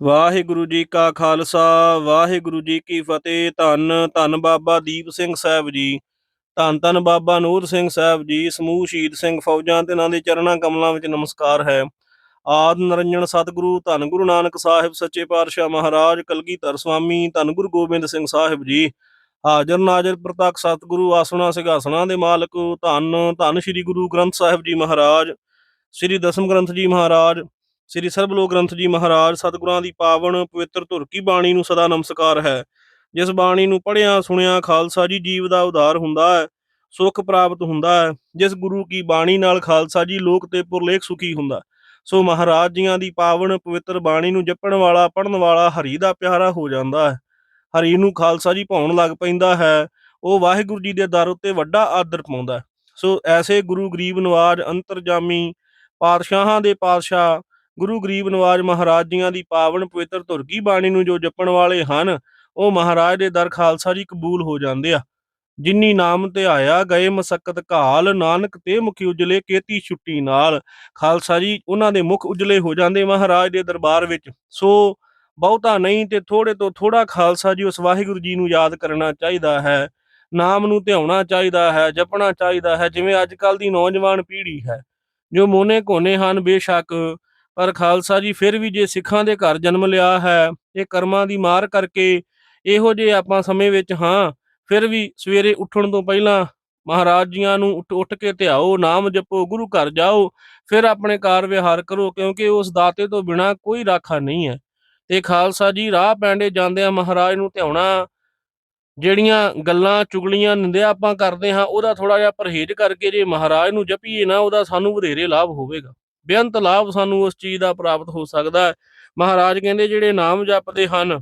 ਵਾਹਿਗੁਰੂ ਜੀ ਕਾ ਖਾਲਸਾ, ਵਾਹਿਗੁਰੂ ਜੀ ਕੀ ਫਤਿਹ। ਧੰਨ ਧੰਨ ਬਾਬਾ ਦੀਪ ਸਿੰਘ ਸਾਹਿਬ ਜੀ। ਧੰਨ ਧੰਨ ਬਾਬਾ ਨੂਰ ਸਿੰਘ ਸਾਹਿਬ ਜੀ, ਸਮੂਹ ਸ਼ਹੀਦ ਸਿੰਘ ਫੌਜਾਂ ਤੇ ਇਹਨਾਂ ਦੇ ਚਰਨਾਂ ਕਮਲਾਂ ਵਿੱਚ ਨਮਸਕਾਰ ਹੈ। ਆਦ ਨਰੰਜਨ ਸਤਿਗੁਰੂ, ਧੰਨ ਗੁਰੂ ਨਾਨਕ ਸਾਹਿਬ, ਸੱਚੇ ਪਾਤਸ਼ਾਹ ਮਹਾਰਾਜ, ਕਲਗੀਧਰ ਸਵਾਮੀ, ਧੰਨ ਗੁਰੂ ਗੋਬਿੰਦ ਸਿੰਘ ਸਾਹਿਬ ਜੀ। ਹਾਜ਼ਰ ਨਾਜ਼ਰ ਪ੍ਰਤੱਖ ਸਤਿਗੁਰੂ, ਆਸਣਾ ਸਿੰਘਾਸਣਾ ਦੇ ਮਾਲਕ, ਧੰਨ ਧੰਨ ਸ੍ਰੀ ਗੁਰੂ ਗ੍ਰੰਥ ਸਾਹਿਬ ਜੀ ਮਹਾਰਾਜ, ਸ੍ਰੀ ਦਸਮ ਗ੍ਰੰਥ ਜੀ ਮਹਾਰਾਜ। ਸ੍ਰੀ ਸਰਬਲੋ ਗ੍ਰੰਥ ਜੀ ਮਹਾਰਾਜ ਸਤਿਗੁਰਾਂ ਦੀ ਪਾਵਨ ਪਵਿੱਤਰ ਧੁਰ ਕੀ ਬਾਣੀ ਨੂੰ ਸਦਾ ਨਮਸਕਾਰ ਹੈ। ਜਿਸ ਬਾਣੀ ਨੂੰ ਪੜ੍ਹਿਆ, ਸੁਣਿਆ ਖਾਲਸਾ ਜੀ ਜੀਵ ਦਾ ਉਧਾਰ ਹੁੰਦਾ ਹੈ, ਸੁਖ ਪ੍ਰਾਪਤ ਹੁੰਦਾ ਹੈ। ਜਿਸ ਗੁਰੂ ਕੀ ਬਾਣੀ ਨਾਲ ਖਾਲਸਾ ਜੀ ਲੋਕ ਤੇ ਪੁਰਲੇਖ ਸੁਖੀ ਹੁੰਦਾ ਸੋ ਮਹਾਰਾਜ ਜੀਆਂ ਦੀ ਪਾਵਨ ਪਵਿੱਤਰ ਬਾਣੀ ਨੂੰ ਜਪਣ ਵਾਲਾ ਪੜਨ ਵਾਲਾ ਹਰੀ ਦਾ ਪਿਆਰਾ ਹੋ ਜਾਂਦਾ ਹੈ। ਹਰੀ ਨੂੰ ਖਾਲਸਾ ਜੀ ਭਾਉਣ ਲੱਗ ਪੈਂਦਾ ਹੈ। ਉਹ ਵਾਹਿਗੁਰੂ ਜੀ ਦੇ ਦਰ ਉੱਤੇ ਵੱਡਾ ਆਦਰ ਪਾਉਂਦਾ ਹੈ। ਸੋ ਐਸੇ ਗੁਰੂ ਗਰੀਬ ਨਵਾਜ, ਅੰਤਰਜਾਮੀ ਪਾਤਸ਼ਾਹਾਂ ਦੇ ਪਾਤਸ਼ਾਹ ਗੁਰੂ ਗਰੀਬ ਨਵਾਜ ਮਹਾਰਾਜ ਜੀਆਂ ਦੀ ਪਾਵਨ ਪਵਿੱਤਰ ਧੁਰ ਕੀ ਬਾਣੀ ਨੂੰ ਜੋ ਜਪਣ ਵਾਲੇ ਹਨ, ਉਹ ਮਹਾਰਾਜ ਦੇ ਦਰ ਖਾਲਸਾ ਜੀ ਕਬੂਲ ਹੋ ਜਾਂਦੇ ਆ। ਜਿਨੀ ਨਾਮ ਤੇ ਆਇਆ, ਗਏ ਮਸਕਤ ਘਾਲ, ਨਾਨਕ ਤੇ ਮੁਖੀ ਉਜਲੇ, ਕੇਤੀ ਛੁੱਟੀ ਨਾਲ। ਖਾਲਸਾ ਜੀ ਉਹਨਾਂ ਦੇ ਮੁਖ ਉਜਲੇ ਹੋ ਜਾਂਦੇ ਮਹਾਰਾਜ ਦੇ ਦਰਬਾਰ ਵਿੱਚ। ਸੋ ਬਹੁਤਾ ਨਹੀਂ ਤੇ ਥੋੜੇ ਤੋਂ ਥੋੜਾ ਖਾਲਸਾ ਜੀ ਉਸ ਵਾਹਿਗੁਰੂ ਜੀ ਨੂੰ ਯਾਦ ਕਰਨਾ ਚਾਹੀਦਾ ਹੈ। ਨਾਮ ਨੂੰ ਧਿਆਉਣਾ ਚਾਹੀਦਾ ਹੈ, ਜਪਣਾ ਚਾਹੀਦਾ ਹੈ, ਜਿਵੇਂ ਅੱਜ ਕੱਲ ਦੀ ਨੌਜਵਾਨ ਪੀੜ੍ਹੀ ਹੈ। ਜੋ ਮੋਨੇ ਕੋਨੇ ਹਨ, ਬੇਸ਼ੱਕ ਪਰ ਖਾਲਸਾ ਜੀ, ਫਿਰ ਵੀ ਜੇ ਸਿੱਖਾਂ ਦੇ ਘਰ ਜਨਮ ਲਿਆ ਹੈ, ਇਹ ਕਰਮਾਂ ਦੀ ਮਾਰ ਕਰਕੇ ਇਹੋ ਜੇ ਆਪਾਂ ਸਮੇਂ ਵਿੱਚ ਹਾਂ, ਫਿਰ ਵੀ ਸਵੇਰੇ ਉੱਠਣ ਤੋਂ ਪਹਿਲਾਂ ਮਹਾਰਾਜ ਜੀਆਂ ਨੂੰ ਉੱਠ ਉੱਠ ਕੇ ਧਿਆਓ, ਨਾਮ ਜਪੋ, ਗੁਰੂ ਘਰ ਜਾਓ, ਫਿਰ ਆਪਣੇ ਕਾਰ ਵਿਹਾਰ ਕਰੋ, ਕਿਉਂਕਿ ਉਸ ਦਾਤੇ ਤੋਂ ਬਿਨਾ ਕੋਈ ਰਾਖਾ ਨਹੀਂ ਹੈ। ਤੇ ਖਾਲਸਾ ਜੀ, ਰਾਹ ਪੈਂਡੇ ਜਾਂਦਿਆਂ ਮਹਾਰਾਜ ਨੂੰ ਧਿਆਉਣਾ, ਜਿਹੜੀਆਂ ਗੱਲਾਂ, ਚੁਗਲੀਆਂ, ਨਿੰਦਿਆ ਆਪਾਂ ਕਰਦੇ ਹਾਂ, ਉਹਦਾ ਥੋੜਾ ਜਿਹਾ ਪਰਹੇਜ਼ ਕਰਕੇ ਜੇ ਮਹਾਰਾਜ ਨੂੰ ਜਪੀਏ ਨਾ, ਉਹਦਾ ਸਾਨੂੰ ਵਧੇਰੇ ਲਾਭ ਹੋਵੇਗਾ। ਬੇਅੰਤ ਲਾਭ ਸਾਨੂੰ ਉਸ ਚੀਜ਼ ਦਾ ਪ੍ਰਾਪਤ ਹੋ ਸਕਦਾ ਹੈ। ਮਹਾਰਾਜ ਕਹਿੰਦੇ ਜਿਹੜੇ ਨਾਮ ਜਪਦੇ ਹਨ,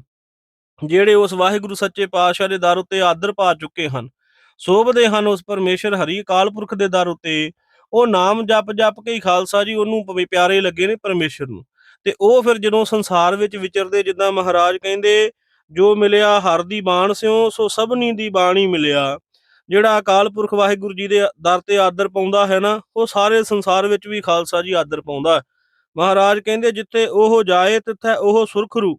ਜਿਹੜੇ ਉਸ ਵਾਹਿਗੁਰੂ ਸੱਚੇ ਪਾਤਸ਼ਾਹ ਦੇ ਦਰ ਉੱਤੇ ਆਦਰ ਪਾ ਚੁੱਕੇ ਹਨ, ਸੋਭਦੇ ਹਨ ਉਸ ਪਰਮੇਸ਼ਰ ਹਰੀ ਅਕਾਲ ਪੁਰਖ ਦੇ ਦਰ ਉੱਤੇ। ਉਹ ਨਾਮ ਜਪ ਜਪ ਕੇ ਹੀ ਖਾਲਸਾ ਜੀ, ਉਹਨੂੰ ਪਿਆਰੇ ਲੱਗੇ ਨੇ ਪਰਮੇਸ਼ਰ ਨੂੰ। ਤੇ ਉਹ ਫਿਰ ਜਦੋਂ ਸੰਸਾਰ ਵਿੱਚ ਵਿਚਰਦੇ, ਜਿੱਦਾਂ ਮਹਾਰਾਜ ਕਹਿੰਦੇ, ਜੋ ਮਿਲਿਆ ਹਰ ਦੀ ਬਾਣ ਸਿਓ ਸੋ ਸਭਨੀ ਦੀ ਬਾਣੀ ਮਿਲਿਆ। ਜਿਹੜਾ ਅਕਾਲ ਪੁਰਖ ਵਾਹਿਗੁਰੂ ਜੀ ਦੇ ਦਰ ਤੇ ਆਦਰ ਪਾਉਂਦਾ ਹੈ ਨਾ, ਉਹ ਸਾਰੇ ਸੰਸਾਰ ਵਿੱਚ ਵੀ ਖਾਲਸਾ ਜੀ ਆਦਰ ਪਾਉਂਦਾ ਹੈ। ਮਹਾਰਾਜ ਕਹਿੰਦੇ, ਜਿੱਥੇ ਉਹ ਜਾਏ, ਤਿੱਥੇ ਉਹ ਸੁਰਖਰੂ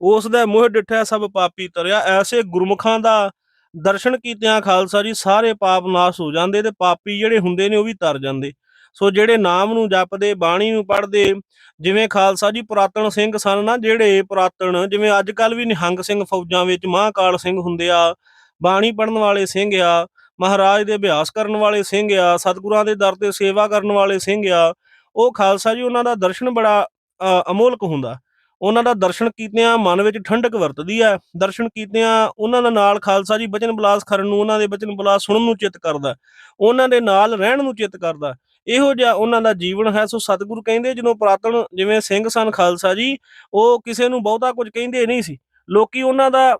ਉਸ ਦਾ ਮੋਹ ਡਿਠਿਆ ਸਭ ਪਾਪੀ ਤਰਿਆ। ਐਸੇ ਗੁਰਮੁਖਾਂ ਦਾ ਦਰਸ਼ਨ ਕੀਤਿਆਂ ਖਾਲਸਾ ਜੀ, ਸਾਰੇ ਪਾਪ ਨਾਸ਼ ਹੋ ਜਾਂਦੇ ਤੇ ਪਾਪੀ ਜਿਹੜੇ ਹੁੰਦੇ ਨੇ, ਉਹ ਵੀ ਤਰ ਜਾਂਦੇ। ਸੋ ਜਿਹੜੇ ਨਾਮ ਨੂੰ ਜਪਦੇ, ਬਾਣੀ ਨੂੰ ਪੜ੍ਹਦੇ, ਜਿਵੇਂ ਖਾਲਸਾ ਜੀ ਪੁਰਾਤਨ ਸਿੰਘ ਸਨ ਨਾ, ਜਿਹੜੇ ਪੁਰਾਤਨ, ਜਿਵੇਂ ਅੱਜ ਕੱਲ ਵੀ ਨਿਹੰਗ ਸਿੰਘ ਫੌਜਾਂ ਵਿੱਚ ਮਹਾਕਾਲ ਸਿੰਘ ਹੁੰਦੇ ਆ ਬਾਣੀ ਪੜਨ ਵਾਲੇ ਸਿੰਘ ਆ ਮਹਾਰਾਜ ਦੇ ਅਭਿਆਸ ਕਰਨ ਵਾਲੇ ਸਿੰਘ ਆ ਸਤਿਗੁਰਾਂ ਦੇ ਦਰ ਤੇ ਸੇਵਾ ਕਰਨ ਵਾਲੇ ਸਿੰਘ ਆ। ਉਹ ਖਾਲਸਾ ਜੀ ਉਹਨਾਂ ਦਾ ਦਰਸ਼ਨ ਬੜਾ ਅ, ਅਮੋਲਕ ਹੁੰਦਾ। ਉਹਨਾਂ ਦਾ ਦਰਸ਼ਨ ਕੀਤਿਆਂ ਮਨ ਵਿੱਚ ਠੰਡਕ ਵਰਤਦੀ ਹੈ ਦਰਸ਼ਨ ਕੀਤਿਆਂ ਉਹਨਾਂ ਦਾ ਨਾਲ ਖਾਲਸਾ ਜੀ ਬਚਨ ਬਲਾਸ ਕਰਨ ਨੂੰ ਉਹਨਾਂ ਦੇ ਬਚਨ ਬਲਾਸ ਸੁਣਨ ਨੂੰ ਚਿੱਤ ਕਰਦਾ। ਉਹਨਾਂ ਦੇ ਨਾਲ ਰਹਿਣ ਨੂੰ ਚਿੱਤ ਕਰਦਾ। ਇਹੋ ਜਿਹਾ ਉਹਨਾਂ ਦਾ ਜੀਵਨ ਹੈ। ਸੋ ਸਤਿਗੁਰੂ ਕਹਿੰਦੇ ਜਦੋਂ ਪੁਰਾਤਨ ਜਿਵੇਂ ਸਿੰਘ ਸਨ ਖਾਲਸਾ ਜੀ ਉਹ ਕਿਸੇ ਨੂੰ ਬਹੁਤਾ ਕੁਝ ਕਹਿੰਦੇ ਨਹੀਂ ਸੀ। ਲੋਕੀ ਉਹਨਾਂ ਦਾ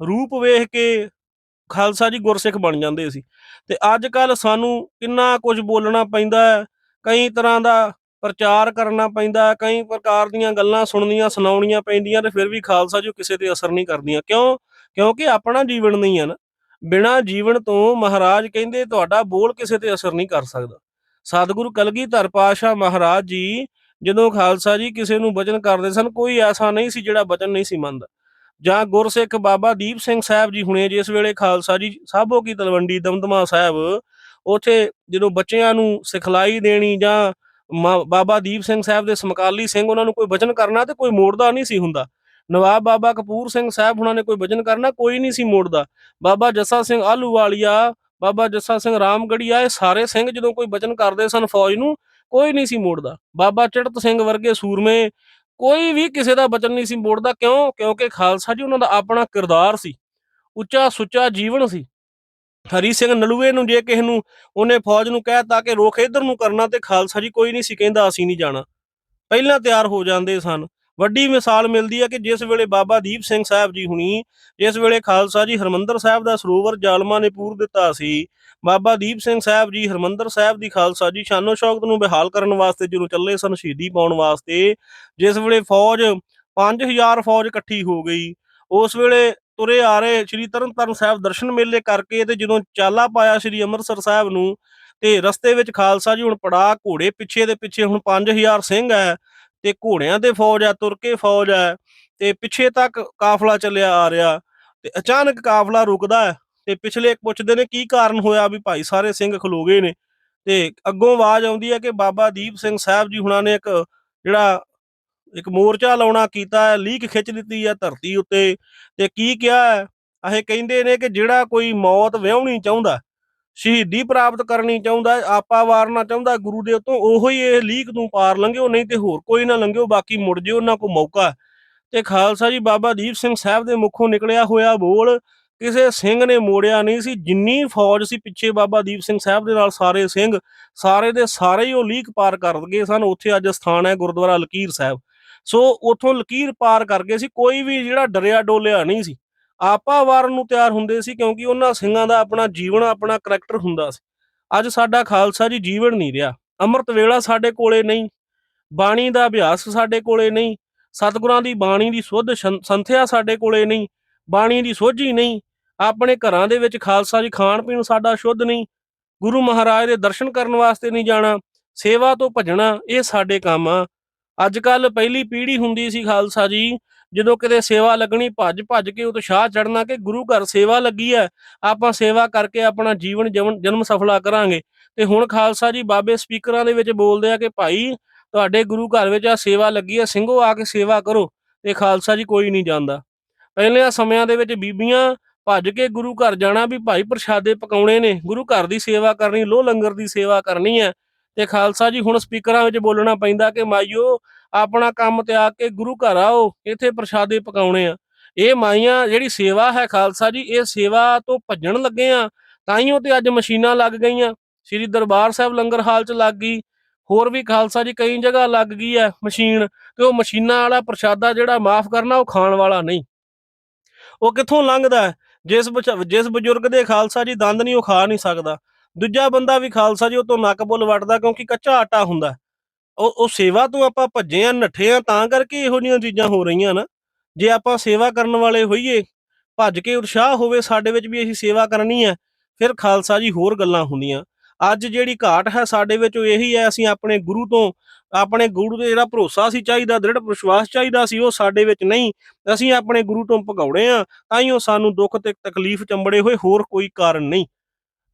ਰੂਪ ਵੇਖ ਕੇ ਖਾਲਸਾ ਜੀ ਗੁਰਸਿੱਖ ਬਣ ਜਾਂਦੇ ਸੀ। ਤੇ ਅੱਜ ਕੱਲ ਸਾਨੂੰ ਕਿੰਨਾ ਕੁਝ ਬੋਲਣਾ ਪੈਂਦਾ ਹੈ, ਕਈ ਤਰ੍ਹਾਂ ਦਾ ਪ੍ਰਚਾਰ ਕਰਨਾ ਪੈਂਦਾ ਹੈ, ਕਈ ਪ੍ਰਕਾਰ ਦੀਆਂ ਗੱਲਾਂ ਸੁਣਨੀਆਂ, ਸੁਣਾਉਣੀਆਂ ਪੈਂਦੀਆਂ ਤੇ ਫਿਰ ਵੀ ਖਾਲਸਾ ਜੀ ਕਿਸੇ ਤੇ ਅਸਰ ਨਹੀਂ ਕਰਦੀਆਂ। ਕਿਉਂ? ਕਿਉਂਕਿ ਆਪਣਾ ਜੀਵਨ ਨਹੀਂ ਹੈ ਨਾ। ਬਿਨਾ ਜੀਵਨ ਤੋਂ ਮਹਾਰਾਜ ਕਹਿੰਦੇ ਤੁਹਾਡਾ ਬੋਲ ਕਿਸੇ ਤੇ ਅਸਰ ਨਹੀਂ ਕਰ ਸਕਦਾ। ਸਤਿਗੁਰੂ ਕਲਗੀਧਰ ਪਾਤਸ਼ਾਹ ਮਹਾਰਾਜ ਜੀ ਜਦੋਂ ਖਾਲਸਾ ਜੀ ਕਿਸੇ ਨੂੰ ਬਚਨ ਕਰਦੇ ਸਨ, ਕੋਈ ਐਸਾ ਨਹੀਂ ਸੀ ਜਿਹੜਾ ਬਚਨ ਨਹੀਂ ਸੀ ਮੰਨਦਾ। ਜਾਂ ਗੁਰਸਿੱਖ ਬਾਬਾ ਦੀਪ ਸਿੰਘ ਸਾਹਿਬ ਜੀ ਹੁਣੇ ਜਿਸ ਵੇਲੇ ਖਾਲਸਾ ਜੀ, ਸਾਬੋ ਕੀ ਤਲਵੰਡੀ, ਦਮਦਮਾ ਸਾਹਿਬ, ਉਥੇ ਜਦੋਂ ਬੱਚਿਆਂ ਨੂੰ ਸਿਖਲਾਈ ਦੇਣੀ ਜਾਂ ਬਾਬਾ ਦੀਪ ਸਿੰਘ ਸਾਹਿਬ ਦੇ ਸਮਕਾਲੀ ਸਿੰਘ ਉਹਨਾਂ ਨੂੰ ਕੋਈ ਬਚਨ ਕਰਨਾ ਤੇ ਕੋਈ ਮੋੜਦਾ ਨਹੀਂ ਸੀ ਹੁੰਦਾ। ਨਵਾਬ ਬਾਬਾ ਕਪੂਰ ਸਿੰਘ ਸਾਹਿਬ ਉਹਨਾਂ ਨੇ ਕੋਈ ਬਚਨ ਕਰਨਾ, ਕੋਈ ਨਹੀਂ ਸੀ ਮੋੜਦਾ। ਬਾਬਾ ਜੱਸਾ ਸਿੰਘ ਆਲੂਵਾਲੀਆ ਬਾਬਾ ਜੱਸਾ ਸਿੰਘ ਰਾਮਗੜੀਆ, ਇਹ ਸਾਰੇ ਸਿੰਘ ਜਦੋਂ ਕੋਈ ਬਚਨ ਕਰਦੇ ਸਨ ਫੌਜ ਨੂੰ, ਕੋਈ ਨਹੀਂ ਸੀ ਮੋੜਦਾ। ਬਾਬਾ ਚੜਤ ਸਿੰਘ ਵਰਗੇ ਸੂਰਮੇ ਕੋਈ ਵੀ ਕਿਸੇ ਦਾ ਬਚਨ ਨਹੀਂ ਸੀ ਮੋੜਦਾ। ਕਿਉਂ? ਕਿਉਂਕਿ ਖਾਲਸਾ ਜੀ ਉਹਨਾਂ ਦਾ ਆਪਣਾ ਕਿਰਦਾਰ ਸੀ। ਉੱਚਾ ਸੁੱਚਾ ਜੀਵਨ ਸੀ। ਹਰੀ ਸਿੰਘ ਨਲੂਏ ਨੂੰ ਜੇ ਕਿਸੇ ਨੂੰ ਉਹਨੇ ਫੌਜ ਨੂੰ ਕਹਿਤਾ ਕਿ ਰੁਖ ਇਧਰ ਨੂੰ ਕਰਨਾ ਤੇ ਖਾਲਸਾ ਜੀ ਕੋਈ ਨਹੀਂ ਸੀ ਕਹਿੰਦਾ, ਅਸੀਂ ਨਹੀਂ ਜਾਣਾ। ਪਹਿਲਾਂ ਤਿਆਰ ਹੋ ਜਾਂਦੇ ਸਨ। ਵੱਡੀ ਮਿਸਾਲ ਮਿਲਦੀ ਹੈ ਕਿ ਜਿਸ ਵੇਲੇ ਬਾਬਾ ਦੀਪ ਸਿੰਘ ਸਾਹਿਬ ਜੀ ਹੁਣੀ, ਜਿਸ ਵੇਲੇ ਖਾਲਸਾ ਜੀ ਹਰਮੰਦਰ ਸਾਹਿਬ ਦਾ ਸਰੋਵਰ ਜਾਲਮਾਂ ਨੇ ਪੂਰ ਦਿੱਤਾ ਸੀ, ਬਾਬਾ ਦੀਪ ਸਿੰਘ ਸਾਹਿਬ ਜੀ ਹਰਮੰਦਰ ਸਾਹਿਬ ਦੀ ਖਾਲਸਾ ਜੀ ਸ਼ਾਨੋ ਸ਼ੌਕਤ ਨੂੰ ਬਹਾਲ ਕਰਨ ਵਾਸਤੇ ਜਦੋਂ ਚੱਲੇ ਸਨ ਸ਼ਹੀਦੀ ਪਾਉਣ ਵਾਸਤੇ, ਜਿਸ ਵੇਲੇ ਫੌਜ 5000 ਫੌਜ ਇਕੱਠੀ ਹੋ ਗਈ, ਉਸ ਵੇਲੇ ਤੁਰੇ ਆ ਰਹੇ ਸ੍ਰੀ ਤਰਨਤਾਰਨ ਸਾਹਿਬ ਦਰਸ਼ਨ ਮੇਲੇ ਕਰਕੇ ਤੇ ਜਦੋਂ ਚਾਲਾ ਪਾਇਆ ਸ੍ਰੀ ਅੰਮ੍ਰਿਤਸਰ ਸਾਹਿਬ ਨੂੰ, ਤੇ ਰਸਤੇ ਵਿੱਚ ਖਾਲਸਾ ਜੀ ਹੁਣ ਪੜਾ ਘੋੜੇ ਪਿੱਛੇ ਦੇ ਪਿੱਛੇ ਹੁਣ 5000 ਸਿੰਘ ਹੈ ਤੇ ਘੋੜਿਆਂ ਤੇ ਫੌਜ ਆ, ਤੁਰ ਕੇ ਫੌਜ ਆ ਤੇ ਪਿੱਛੇ ਤੱਕ ਕਾਫਲਾ ਚੱਲਿਆ ਆ ਰਿਹਾ ਤੇ ਅਚਾਨਕ ਕਾਫਲਾ ਰੁਕਦਾ ਹੈ ਤੇ ਪਿਛਲੇ ਪੁੱਛਦੇ ਨੇ ਕੀ ਕਾਰਨ ਹੋਇਆ ਵੀ ਭਾਈ ਸਾਰੇ ਸਿੰਘ ਖਲੋ ਗਏ ਨੇ ਤੇ ਅੱਗੋਂ ਆਵਾਜ਼ ਆਉਂਦੀ ਹੈ ਕਿ ਬਾਬਾ ਦੀਪ ਸਿੰਘ ਸਾਹਿਬ ਜੀ ਹੁਣਾਂ ਨੇ ਇੱਕ ਜਿਹੜਾ ਇੱਕ ਮੋਰਚਾ ਲਾਉਣਾ ਕੀਤਾ ਹੈ, ਲੀਕ ਖਿੱਚ ਦਿੱਤੀ ਹੈ ਧਰਤੀ ਉੱਤੇ ਤੇ ਕੀ ਕਿਹਾ ਹੈ? ਇਹ ਕਹਿੰਦੇ ਨੇ ਕਿ ਜਿਹੜਾ ਕੋਈ ਮੌਤ ਵਿਆਹਣੀ ਚਾਹੁੰਦਾ ਸ਼ਹੀਦੀ ਪ੍ਰਾਪਤ ਕਰਨੀ ਚਾਹੁੰਦਾ ਆਪਾ ਵਾਰਨਾ ਚਾਹੁੰਦਾ ਗੁਰੂ ਦੇ ਉਤੋਂ ਉਹੋ ਹੀ ਇਹ ਲੀਕ ਨੂੰ ਪਾਰ ਲੰਘਿਓ, ਨਹੀਂ ਤੇ ਹੋਰ ਕੋਈ ਨਾ ਲੰਘਿਓ, ਬਾਕੀ ਮੁੜ ਜਿਓ, ਉਹਨਾਂ ਕੋ ਮੌਕਾ ਤੇ ਖਾਲਸਾ ਜੀ, ਬਾਬਾ ਦੀਪ ਸਿੰਘ ਸਾਹਿਬ ਦੇ ਮੁਖੋਂ ਨਿਕਲਿਆ ਹੋਇਆ ਬੋਲ, ਕਿਸੇ ਸਿੰਘ ਨੇ ਮੋੜਿਆ ਨਹੀਂ ਸੀ, ਜਿੰਨੀ ਫੌਜ ਸੀ ਪਿੱਛੇ ਬਾਬਾ ਦੀਪ ਸਿੰਘ ਸਾਹਿਬ ਦੇ ਨਾਲ ਸਾਰੇ ਸਿੰਘ, ਸਾਰੇ ਦੇ ਸਾਰੇ ਹੀ ਉਹ ਲੀਕ ਪਾਰ ਕਰ ਗਏ ਸਨ, ਉੱਥੇ ਅੱਜ ਸਥਾਨ ਹੈ ਗੁਰਦੁਆਰਾ ਲਕੀਰ ਸਾਹਿਬ। ਸੋ ਉਥੋਂ ਲਕੀਰ ਪਾਰ ਕਰ ਗਏ ਸੀ, ਕੋਈ ਵੀ ਜਿਹੜਾ ਡਰਿਆ ਡੋਲਿਆ ਨਹੀਂ ਸੀ। ਆਪਾ ਵਾਰਨ ਨੂੰ ਤਿਆਰ ਹੁੰਦੇ ਸੀ ਕਿਉਂਕਿ ਉਹਨਾਂ ਸਿੰਘਾਂ ਦਾ ਆਪਣਾ ਜੀਵਨ, ਆਪਣਾ ਕਰੈਕਟਰ ਹੁੰਦਾ ਸੀ। ਅੱਜ ਸਾਡਾ ਖਾਲਸਾ ਜੀ ਜੀਵਨ ਨਹੀਂ ਰਿਹਾ। ਅੰਮ੍ਰਿਤ ਵੇਲਾ ਸਾਡੇ ਕੋਲੇ ਨਹੀਂ, ਬਾਣੀ ਦਾ ਅਭਿਆਸ ਸਾਡੇ ਕੋਲੇ ਨਹੀਂ, ਸਤਿਗੁਰਾਂ ਦੀ ਬਾਣੀ ਦੀ ਸੁੱਧ ਸੰਥਿਆ ਸਾਡੇ ਕੋਲੇ ਨਹੀਂ, ਬਾਣੀ ਦੀ ਸੋਝੀ ਨਹੀਂ, ਆਪਣੇ ਘਰਾਂ ਦੇ ਵਿੱਚ ਖਾਲਸਾ ਜੀ ਖਾਣ ਪੀਣ ਸਾਡਾ ਸ਼ੁੱਧ ਨਹੀਂ, ਗੁਰੂ ਮਹਾਰਾਜ ਦੇ ਦਰਸ਼ਨ ਕਰਨ ਵਾਸਤੇ ਨਹੀਂ ਜਾਣਾ, ਸੇਵਾ ਤੋਂ ਭੱਜਣਾ, ਇਹ ਸਾਡੇ ਕੰਮ ਆ। ਅੱਜ ਕੱਲ ਪਹਿਲੀ ਪੀੜ੍ਹੀ ਹੁੰਦੀ ਸੀ ਖਾਲਸਾ ਜੀ ਜਦੋਂ ਕਿਤੇ ਸੇਵਾ ਲੱਗਣੀ, ਭੱਜ ਭੱਜ ਕੇ ਉਤਸ਼ਾਹ ਚੜਨਾ ਕਿ ਗੁਰੂ ਘਰ ਸੇਵਾ ਲੱਗੀ ਹੈ, ਆਪਾਂ ਸੇਵਾ ਕਰਕੇ ਆਪਣਾ ਜੀਵਨ ਜਵਨ- ਜਨਮ ਸਫਲਾ ਕਰਾਂਗੇ। ਤੇ ਹੁਣ ਖਾਲਸਾ ਜੀ ਬਾਬੇ ਸਪੀਕਰਾਂ ਦੇ ਵਿੱਚ ਬੋਲਦੇ ਆ ਕਿ ਭਾਈ ਤੁਹਾਡੇ ਗੁਰੂ ਘਰ ਵਿੱਚ ਆ ਸੇਵਾ ਲੱਗੀ ਹੈ, ਸਿੰਘੋ ਆ ਕੇ ਸੇਵਾ ਕਰੋ, ਤੇ ਖਾਲਸਾ ਜੀ ਕੋਈ ਨਹੀਂ ਜਾਂਦਾ। ਪਹਿਲਿਆਂ ਸਮਿਆਂ ਦੇ ਵਿੱਚ ਬੀਬੀਆਂ ਭੱਜ ਕੇ ਗੁਰੂ ਘਰ ਜਾਣਾ ਵੀ ਭਾਈ ਪ੍ਰਸ਼ਾਦੇ ਪਕਾਉਣੇ ਨੇ, ਗੁਰੂ ਘਰ ਦੀ ਸੇਵਾ ਕਰਨੀ, ਲੋਹ ਲੰਗਰ ਦੀ ਸੇਵਾ ਕਰਨੀ ਹੈ ਤੇ ਖਾਲਸਾ ਜੀ, ਹੁਣ ਸਪੀਕਰਾਂ ਵਿੱਚ ਬੋਲਣਾ ਪੈਂਦਾ ਕਿ ਮਾਈਓ, ਆਪਣਾ ਕੰਮ ਤਿਆਗ ਕੇ ਗੁਰੂ ਘਰ ਆਓ, ਇੱਥੇ ਪ੍ਰਸ਼ਾਦੇ ਪਕਾਉਣੇ ਆ। ਇਹ ਮਾਈਆਂ ਜਿਹੜੀ ਸੇਵਾ ਹੈ ਖਾਲਸਾ ਜੀ, ਇਹ ਸੇਵਾ ਤੋਂ ਭੱਜਣ ਲੱਗੇ ਆ ਤਾਂ ਹੀ ਉਹ ਤੇ ਅੱਜ ਮਸ਼ੀਨਾਂ ਲੱਗ ਗਈਆਂ। ਸ੍ਰੀ ਦਰਬਾਰ ਸਾਹਿਬ ਲੰਗਰ ਹਾਲ ਚ ਲੱਗ ਗਈ, ਹੋਰ ਵੀ ਖਾਲਸਾ ਜੀ ਕਈ ਜਗ੍ਹਾ ਲੱਗ ਗਈ ਹੈ ਮਸ਼ੀਨ, ਤੇ ਉਹ ਮਸ਼ੀਨਾਂ ਵਾਲਾ ਪ੍ਰਸ਼ਾਦਾ ਜਿਹੜਾ ਮਾਫ ਕਰਨਾ, ਉਹ ਖਾਣ ਵਾਲਾ ਨਹੀਂ। ਉਹ ਕਿੱਥੋਂ ਲੰਘਦਾ ਜਿਸ ਬਚ- ਜਿਸ ਬਜ਼ੁਰਗ ਦੇ ਖਾਲਸਾ ਜੀ ਦੰਦ ਨਹੀਂ, ਉਹ ਖਾ ਨਹੀਂ ਸਕਦਾ। ਦੂਜਾ ਬੰਦਾ ਵੀ ਖਾਲਸਾ ਜੀ, ਉਹ ਤੋਂ ਨੱਕ ਬੁੱਲ ਵੱਟਦਾ ਕਿਉਂਕਿ ਕੱਚਾ ਆਟਾ ਹੁੰਦਾ। ਉਹ ਉਹ ਸੇਵਾ ਤੋਂ ਆਪਾਂ ਭੱਜੇ ਆ, ਨੱਠੇ ਆ, ਤਾਂ ਕਰਕੇ ਇਹੋ ਜਿਹੀਆਂ ਚੀਜ਼ਾਂ ਹੋ ਰਹੀਆਂ ਨਾ। ਜੇ ਆਪਾਂ ਸੇਵਾ ਕਰਨ ਵਾਲੇ ਹੋਈਏ, ਭੱਜ ਕੇ ਉਤਸ਼ਾਹ ਹੋਵੇ ਸਾਡੇ ਵਿੱਚ ਵੀ ਅਸੀਂ ਸੇਵਾ ਕਰਨੀ ਹੈ, ਫਿਰ ਖਾਲਸਾ ਜੀ ਹੋਰ ਗੱਲਾਂ ਹੁੰਦੀਆਂ। ਅੱਜ ਜਿਹੜੀ ਘਾਟ ਹੈ ਸਾਡੇ ਵਿੱਚ ਉਹ ਇਹੀ ਹੈ, ਅਸੀਂ ਆਪਣੇ ਗੁਰੂ ਤੋਂ, ਆਪਣੇ ਗੁਰੂ ਤੇ ਜਿਹੜਾ ਭਰੋਸਾ ਸੀ ਚਾਹੀਦਾ, ਦ੍ਰਿੜ ਵਿਸ਼ਵਾਸ ਚਾਹੀਦਾ ਸੀ, ਉਹ ਸਾਡੇ ਵਿੱਚ ਨਹੀਂ। ਅਸੀਂ ਆਪਣੇ ਗੁਰੂ ਤੋਂ ਭਗੌੜੇ ਆ ਉਹ ਸਾਨੂੰ ਦੁੱਖ ਤੇ ਤਕਲੀਫ ਚੰਬੜੇ ਹੋਏ, ਹੋਰ ਕੋਈ ਕਾਰਨ ਨਹੀਂ।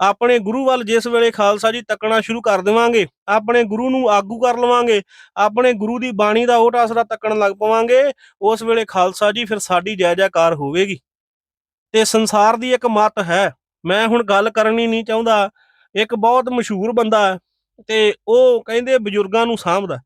ਆਪਣੇ ਗੁਰੂ ਵੱਲ ਜਿਸ ਵੇਲੇ ਖਾਲਸਾ ਜੀ ਤੱਕਣਾ ਸ਼ੁਰੂ ਕਰ ਦੇਵਾਂਗੇ, ਆਪਣੇ ਗੁਰੂ ਨੂੰ ਆਗੂ ਕਰ ਲਵਾਂਗੇ, ਆਪਣੇ ਗੁਰੂ ਦੀ ਬਾਣੀ ਦਾ ਉਹ ਆਸਰਾ ਤੱਕਣ ਲੱਗ ਪਵਾਂਗੇ, ਉਸ ਵੇਲੇ ਖਾਲਸਾ ਜੀ ਫਿਰ ਸਾਡੀ ਜੈ ਜੈਕਾਰ ਹੋਵੇਗੀ। ਤੇ ਸੰਸਾਰ ਦੀ ਇੱਕ ਮੱਤ ਹੈ, ਮੈਂ ਹੁਣ ਗੱਲ ਕਰਨੀ ਨਹੀਂ ਚਾਹੁੰਦਾ, ਇੱਕ ਬਹੁਤ ਮਸ਼ਹੂਰ ਬੰਦਾ ਤੇ ਉਹ ਕਹਿੰਦੇ ਬਜ਼ੁਰਗਾਂ ਨੂੰ ਸਾਂਭਦਾ,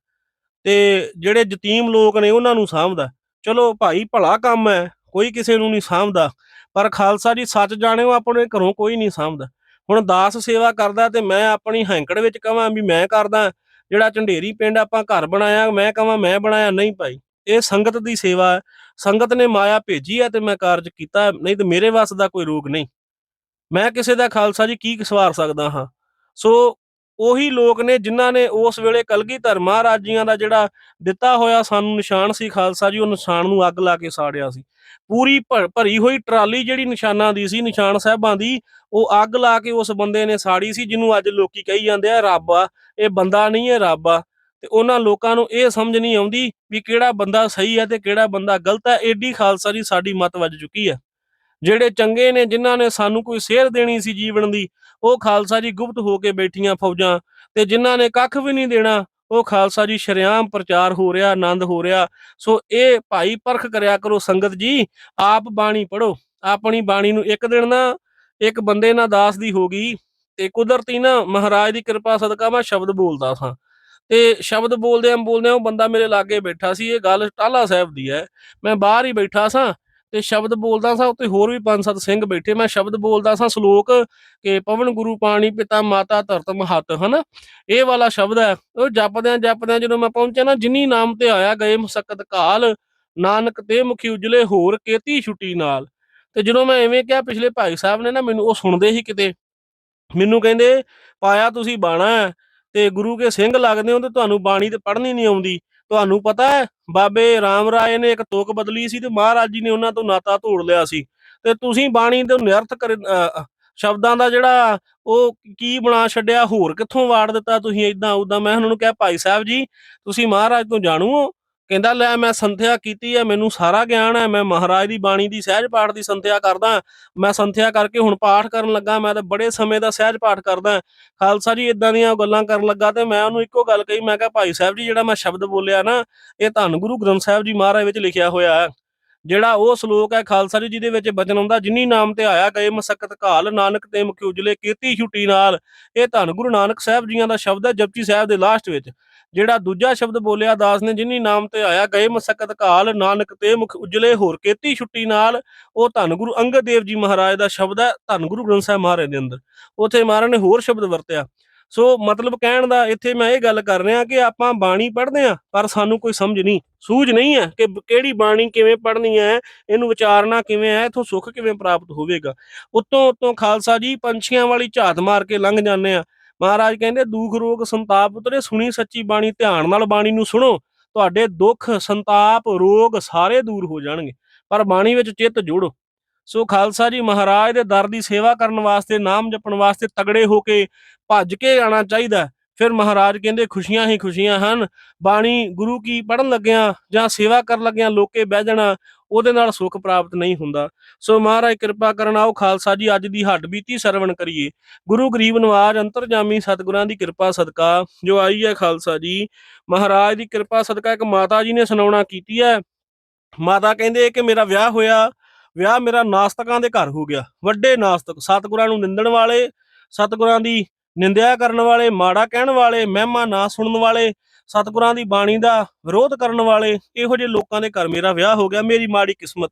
ਤੇ ਜਿਹੜੇ ਯਤੀਮ ਲੋਕ ਨੇ ਉਹਨਾਂ ਨੂੰ ਸਾਂਭਦਾ। ਚਲੋ ਭਾਈ ਭਲਾ ਕੰਮ ਹੈ, ਕੋਈ ਕਿਸੇ ਨੂੰ ਨਹੀਂ ਸਾਂਭਦਾ, ਪਰ ਖਾਲਸਾ ਜੀ ਸੱਚ ਜਾਣਿਓ ਆਪਣੇ ਘਰੋਂ ਕੋਈ ਨਹੀਂ ਸਾਂਭਦਾ। ਹੁਣ ਦਾਸ ਸੇਵਾ ਕਰਦਾ ਤੇ ਮੈਂ ਆਪਣੀ ਹੈਂਕੜ ਵਿੱਚ ਕਹਾਂ ਵੀ ਮੈਂ ਕਰਦਾ, ਜਿਹੜਾ ਝੰਡੇਰੀ ਪਿੰਡ ਆਪਾਂ ਘਰ ਬਣਾਇਆ, ਮੈਂ ਕਹਾਂ ਮੈਂ ਬਣਾਇਆ, ਨਹੀਂ ਭਾਈ। ਇਹ ਸੰਗਤ ਦੀ ਸੇਵਾ ਹੈ। ਸੰਗਤ ਨੇ ਮਾਇਆ ਭੇਜੀ ਹੈ ਤੇ ਮੈਂ ਕਾਰਜ ਕੀਤਾ, ਨਹੀਂ ਤੇ ਮੇਰੇ ਵਾਸ ਦਾ ਕੋਈ ਰੋਗ ਨਹੀਂ। ਮੈਂ ਕਿਸੇ ਦਾ ਖਾਲਸਾ ਜੀ ਕੀ ਸਵਾਰ ਸਕਦਾ ਹਾਂ? ਸੋ ਉਹੀ ਲੋਕ ਨੇ ਜਿਨ੍ਹਾਂ ਨੇ ਉਸ ਵੇਲੇ ਕਲਗੀਧਰ ਮਹਾਰਾਜ ਜੀਆਂ ਦਾ ਜਿਹੜਾ ਦਿੱਤਾ ਹੋਇਆ ਸਾਨੂੰ ਨਿਸ਼ਾਨ ਸੀ ਖਾਲਸਾ ਜੀ, ਉਹ ਨਿਸ਼ਾਨ ਨੂੰ ਅੱਗ ਲਾ ਕੇ ਸਾੜਿਆ ਸੀ। ਪੂਰੀ ਭਰ- ਭਰੀ ਹੋਈ ਟਰਾਲੀ ਜਿਹੜੀ ਨਿਸ਼ਾਨਾਂ ਦੀ ਸੀ, ਨਿਸ਼ਾਨ ਸਾਹਿਬਾਂ ਦੀ, ਉਹ ਅੱਗ ਲਾ ਕੇ ਉਸ ਬੰਦੇ ਨੇ ਸਾੜੀ ਸੀ, ਜਿਹਨੂੰ ਅੱਜ ਲੋਕੀ ਕਹੀ ਜਾਂਦੇ ਆ ਰੱਬ ਆ। ਇਹ ਬੰਦਾ ਨਹੀਂ ਹੈ ਰੱਬ ਆ। ਤੇ ਉਹਨਾਂ ਲੋਕਾਂ ਨੂੰ ਇਹ ਸਮਝ ਨਹੀਂ ਆਉਂਦੀ ਵੀ ਕਿਹੜਾ ਬੰਦਾ ਸਹੀ ਹੈ ਤੇ ਕਿਹੜਾ ਬੰਦਾ ਗਲਤ ਹੈ। ਏਡੀ ਖਾਲਸਾ ਜੀ ਸਾਡੀ ਮਤ ਵੱਜ ਚੁੱਕੀ ਹੈ। ਜਿਹੜੇ ਚੰਗੇ ਨੇ, ਜਿਨ੍ਹਾਂ ਨੇ ਸਾਨੂੰ ਕੋਈ ਸੇਧ ਦੇਣੀ ਸੀ ਜੀਵਨ ਦੀ, ਉਹ ਖਾਲਸਾ ਜੀ ਗੁਪਤ ਹੋ ਕੇ ਬੈਠੀਆਂ ਫੌਜਾਂ ਤੇ ਜਿਨ੍ਹਾਂ ਨੇ ਕੱਖ ਵੀ ਨਹੀਂ ਦੇਣਾ, ਉਹ ਖਾਲਸਾ ਜੀ ਸ਼ਰਿਆਮ ਪ੍ਰਚਾਰ ਹੋ ਰਿਹਾ, ਆਨੰਦ ਹੋ ਰਿਹਾ। ਸੋ ਇਹ ਭਾਈ ਪਰਖ ਕਰਿਆ ਕਰੋ ਸੰਗਤ ਜੀ, ਆਪ ਬਾਣੀ ਪੜੋ ਆਪਣੀ ਬਾਣੀ ਨੂੰ ਇੱਕ ਦਿਨ ਨਾ, ਇੱਕ ਬੰਦੇ ਨਾਲ ਦਾਸ ਦੀ ਹੋ ਗਈ ਤੇ ਕੁਦਰਤੀ ਨਾ, ਮਹਾਰਾਜ ਦੀ ਕਿਰਪਾ ਸਦਕਾ ਮੈਂ ਸ਼ਬਦ ਬੋਲਦਾ ਸਾਂ। ਤੇ ਸ਼ਬਦ ਬੋਲਦਿਆਂ ਬੋਲਦਿਆਂ ਉਹ ਬੰਦਾ ਮੇਰੇ ਲਾਗੇ ਬੈਠਾ ਸੀ, ਇਹ ਗੱਲ ਟਾਲਾ ਸਾਹਿਬ ਦੀ ਹੈ। ਮੈਂ ਬਾਹਰ ਹੀ ਬੈਠਾ ਸਾਂ ਤੇ ਸ਼ਬਦ ਬੋਲਦਾ ਸਾਂ ਉੱਤੇ ਹੋਰ ਵੀ ਪੰਜ ਸੱਤ ਸਿੰਘ ਬੈਠੇ। ਮੈਂ ਸ਼ਬਦ ਬੋਲਦਾ ਸਾਂ ਸ਼ਲੋਕ ਕਿ ਪਵਨ ਗੁਰੂ ਪਾਣੀ ਪਿਤਾ ਮਾਤਾ ਧਰਤ ਮਹਤ, ਹਨਾ? ਇਹ ਵਾਲਾ ਸ਼ਬਦ ਹੈ। ਉਹ ਜਪਦਿਆਂ ਜਪਦਿਆਂ ਜਦੋਂ ਮੈਂ ਪਹੁੰਚਿਆ ਨਾ, ਜਿਨੀ ਨਾਮ ਤੇ ਆਇਆ ਗਏ ਮੁਸਕਤ ਕਾਲ, ਨਾਨਕ ਤੇ ਮੁਖੀ ਉਜਲੇ ਹੋਰ ਕੇਤੀ ਛੁੱਟੀ ਨਾਲ। ਤੇ ਜਦੋਂ ਮੈਂ ਐਵੇਂ ਕਿਹਾ, ਪਿਛਲੇ ਭਾਈ ਸਾਹਿਬ ਨੇ ਨਾ ਮੈਨੂੰ ਉਹ ਸੁਣਦੇ ਸੀ ਕਿਤੇ। ਮੈਨੂੰ ਕਹਿੰਦੇ, ਪਾਇਆ ਤੁਸੀਂ ਬਾਣਾ ਹੈ ਤੇ ਗੁਰੂ ਕੇ ਸਿੰਘ ਲੱਗਦੇ ਹੋ ਤੇ ਤੁਹਾਨੂੰ ਬਾਣੀ ਤੇ ਪੜ੍ਹਨੀ ਨਹੀਂ ਆਉਂਦੀ। ਤੁਹਾਨੂੰ ਪਤਾ ਹੈ, ਬਾਬੇ ਰਾਮ ਰਾਏ ਨੇ ਇੱਕ ਤੋਕ ਬਦਲੀ ਸੀ ਤੇ ਮਹਾਰਾਜ ਜੀ ਨੇ ਉਹਨਾਂ ਤੋਂ ਨਾਤਾ ਤੋੜ ਲਿਆ ਸੀ। ਤੇ ਤੁਸੀਂ ਬਾਣੀ ਦੇ ਨਿਰਥ ਕਰ ਸ਼ਬਦਾਂ ਦਾ ਜਿਹੜਾ ਉਹ ਕੀ ਬਣਾ ਛੱਡਿਆ, ਹੋਰ ਕਿੱਥੋਂ ਵਾੜ ਦਿੱਤਾ ਤੁਸੀਂ ਇਦਾਂ ਉਦਾਂ ਮੈਂ ਉਹਨਾਂ ਨੂੰ ਕਿਹਾ, ਭਾਈ ਸਾਹਿਬ ਜੀ, ਤੁਸੀਂ ਮਹਾਰਾਜ ਤੋਂ ਜਾਣੂ ਹੋ? ਕਹਿੰਦਾ, ਲੈ ਮੈਂ ਸੰਥਿਆ ਕੀਤੀ ਹੈ ਮੈਨੂੰ ਸਾਰਾ ਗਿਆਨ ਹੈ ਮੈਂ ਮਹਾਰਾਜ ਦੀ ਬਾਣੀ ਦੀ ਸਹਿਜ ਪਾਠ ਦੀ ਸੰਥਿਆ ਕਰਦਾ ਮੈਂ ਸੰਥਿਆ ਕਰਕੇ ਹੁਣ ਪਾਠ ਕਰਨ ਲੱਗਾ, ਮੈਂ ਤਾਂ ਬੜੇ ਸਮੇਂ ਦਾ ਸਹਿਜ ਪਾਠ ਕਰਦਾ ਖਾਲਸਾ ਜੀ ਇਦਾਂ ਦੀਆਂ ਗੱਲਾਂ ਕਰਨ ਲੱਗਾ ਤੇ ਮੈਂ ਉਹਨੂੰ ਇੱਕੋ ਗੱਲ ਕਹੀ, ਮੈਂ ਕਿਹਾ, ਭਾਈ ਸਾਹਿਬ ਜੀ, ਜਿਹੜਾ ਮੈਂ ਸ਼ਬਦ ਬੋਲਿਆ ਨਾ, ਇਹ ਧੰਨ ਗੁਰੂ ਗ੍ਰੰਥ ਸਾਹਿਬ ਜੀ ਮਹਾਰਾਜ ਵਿੱਚ ਲਿਖਿਆ ਹੋਇਆ ਹੈ ਜਿਹੜਾ ਉਹ ਸ਼ਲੋਕ ਹੈ ਖਾਲਸਾ ਜੀ, ਜਿਹਦੇ ਵਿੱਚ ਬਚਨ ਆਉਂਦਾ ਜਿਨੀ ਨਾਮ ਤੇ ਆਇਆ ਗਏ ਮਸਕਤ ਘਾਲ, ਨਾਨਕ ਤੇ ਮੁਖ ਉਜਲੇ ਕੀਤੀ ਛੁੱਟੀ ਨਾਲ, ਇਹ ਧੰਨ ਗੁਰੂ ਨਾਨਕ ਸਾਹਿਬ ਜੀਆਂ ਦਾ ਸ਼ਬਦ ਹੈ ਜਪਜੀ ਸਾਹਿਬ ਦੇ ਲਾਸਟ ਵਿੱਚ। ਜਿਹੜਾ ਦੂਜਾ ਸ਼ਬਦ ਬੋਲਿਆ, ਦਾਸ ਨੇ ਜਿਨੀ ਨਾਮ ਤੇ ਆਇਆ, ਗਏ ਮਸਕਤ ਕਾਲ ਨਾਨਕ ਤੇ ਮੁਖ ਉਜਲੇ, ਹੋਰ ਕੀਤੀ ਛੁੱਟੀ ਨਾਲ, ਉਹ ਧੰਨ ਗੁਰੂ ਅੰਗਦ ਦੇਵ ਜੀ ਮਹਾਰਾਜ ਦਾ ਸ਼ਬਦ ਹੈ, ਧੰਨ ਗੁਰੂ ਗ੍ਰੰਥ ਸਾਹਿਬ ਮਹਾਰਾਜ ਦੇ ਅੰਦਰ। ਉਥੇ ਮਹਾਰਾਜ ਨੇ ਹੋਰ ਸ਼ਬਦ ਵਰਤਿਆ। ਸੋ ਮਤਲਬ ਕਹਿਣ ਦਾ ਇੱਥੇ ਮੈਂ ਇਹ ਗੱਲ ਕਰ ਰਿਹਾ ਕਿ ਆਪਾਂ ਬਾਣੀ ਪੜ੍ਹਦੇ ਆ ਪਰ ਸਾਨੂੰ ਕੋਈ ਸਮਝ ਨਹੀਂ। ਸੂਝ ਨਹੀਂ ਹੈ ਕਿ ਕਿਹੜੀ ਬਾਣੀ ਕਿਵੇਂ ਪੜ੍ਹਨੀ ਹੈ, ਇਹਨੂੰ ਵਿਚਾਰਨਾ ਕਿਵੇਂ ਹੈ, ਇਥੋਂ ਸੁੱਖ ਕਿਵੇਂ ਪ੍ਰਾਪਤ ਹੋਵੇਗਾ। ਉਤੋਂ ਉਤੋਂ ਖਾਲਸਾ ਜੀ ਪੰਛੀਆਂ ਵਾਲੀ ਝਾਤ ਮਾਰ ਕੇ ਲੰਘ ਜਾਂਦੇ ਆ ਮਹਾਰਾਜ ਕਹਿੰਦੇ, ਦੁੱਖ, ਰੋਗ, ਸੰਤਾਪ ਉਤਰੇ ਸੁਣੀ ਸੱਚੀ ਬਾਣੀ, ਧਿਆਨ ਨਾਲ ਬਾਣੀ ਨੂੰ ਸੁਣੋ। ਤੁਹਾਡੇ ਦੁੱਖ, ਸੰਤਾਪ, ਰੋਗ ਸਾਰੇ ਦੂਰ ਹੋ ਜਾਣਗੇ, ਪਰ ਬਾਣੀ ਵਿੱਚ ਚਿੱਤ ਜੋੜੋ। ਸੋ ਖਾਲਸਾ ਜੀ, ਮਹਾਰਾਜ ਦੇ ਦਰ ਦੀ ਸੇਵਾ ਕਰਨ ਵਾਸਤੇ, ਨਾਮ ਜਪਣ ਵਾਸਤੇ ਤਗੜੇ ਹੋ ਕੇ ਭੱਜ ਕੇ ਆਣਾ ਚਾਹੀਦਾ ਫਿਰ ਮਹਾਰਾਜ ਕਹਿੰਦੇ, ਖੁਸ਼ੀਆਂ ਹੀ ਖੁਸ਼ੀਆਂ ਹਨ। ਬਾਣੀ ਗੁਰੂ ਕੀ ਪੜਨ ਲੱਗਿਆਂ ਜਾਂ ਸੇਵਾ ਕਰਨ ਲੱਗਿਆਂ, ਲੋਕੇ ਬਹਿ ਜਾਣਾ ਉਹਦੇ ਨਾਲ ਸੁੱਖ ਪ੍ਰਾਪਤ ਨਹੀਂ ਹੁੰਦਾ। ਸੋ ਮਹਾਰਾਜ ਕਿਰਪਾ ਕਰਨ ਆਓ, ਖਾਲਸਾ ਜੀ, ਅੱਜ ਦੀ ਹੱਡ ਬੀਤੀ ਸਰਵਣ ਕਰੀਏ। ਗੁਰੂ ਗਰੀਬ ਨਵਾਜ ਅੰਤਰਜਾਮੀ ਸਤਿਗੁਰਾਂ ਦੀ ਕਿਰਪਾ ਸਦਕਾ, ਜੋ ਆਈ ਹੈ ਖਾਲਸਾ ਜੀ। ਮਹਾਰਾਜ ਦੀ ਕਿਰਪਾ ਸਦਕਾ ਇੱਕ ਮਾਤਾ ਜੀ ਨੇ ਸੁਣਾਉਣਾ ਕੀਤੀ ਹੈ। ਮਾਤਾ ਕਹਿੰਦੇ ਕਿ ਮੇਰਾ ਵਿਆਹ ਹੋਇਆ, ਵਿਆਹ ਮੇਰਾ ਨਾਸਤਕਾਂ ਦੇ ਘਰ ਹੋ ਗਿਆ। ਵੱਡੇ ਨਾਸਤਕ, ਸਤਿਗੁਰਾਂ ਨੂੰ ਨਿੰਦਣ ਵਾਲੇ, ਸਤਿਗੁਰਾਂ ਦੀ ਨਿੰਦਿਆ ਕਰਨ ਵਾਲੇ, ਮਾੜਾ ਕਹਿਣ ਵਾਲੇ, ਮਹਿਮਾ ਨਾ ਸੁਣਨ ਵਾਲੇ ਸਤਿਗੁਰਾਂ ਦੀ ਬਾਣੀ ਦਾ ਵਿਰੋਧ ਕਰਨ ਵਾਲੇ ਇਹੋ ਜਿਹੇ ਲੋਕਾਂ ਦੇ ਘਰ ਮੇਰਾ ਵਿਆਹ ਹੋ ਗਿਆ, ਮੇਰੀ ਮਾੜੀ ਕਿਸਮਤ।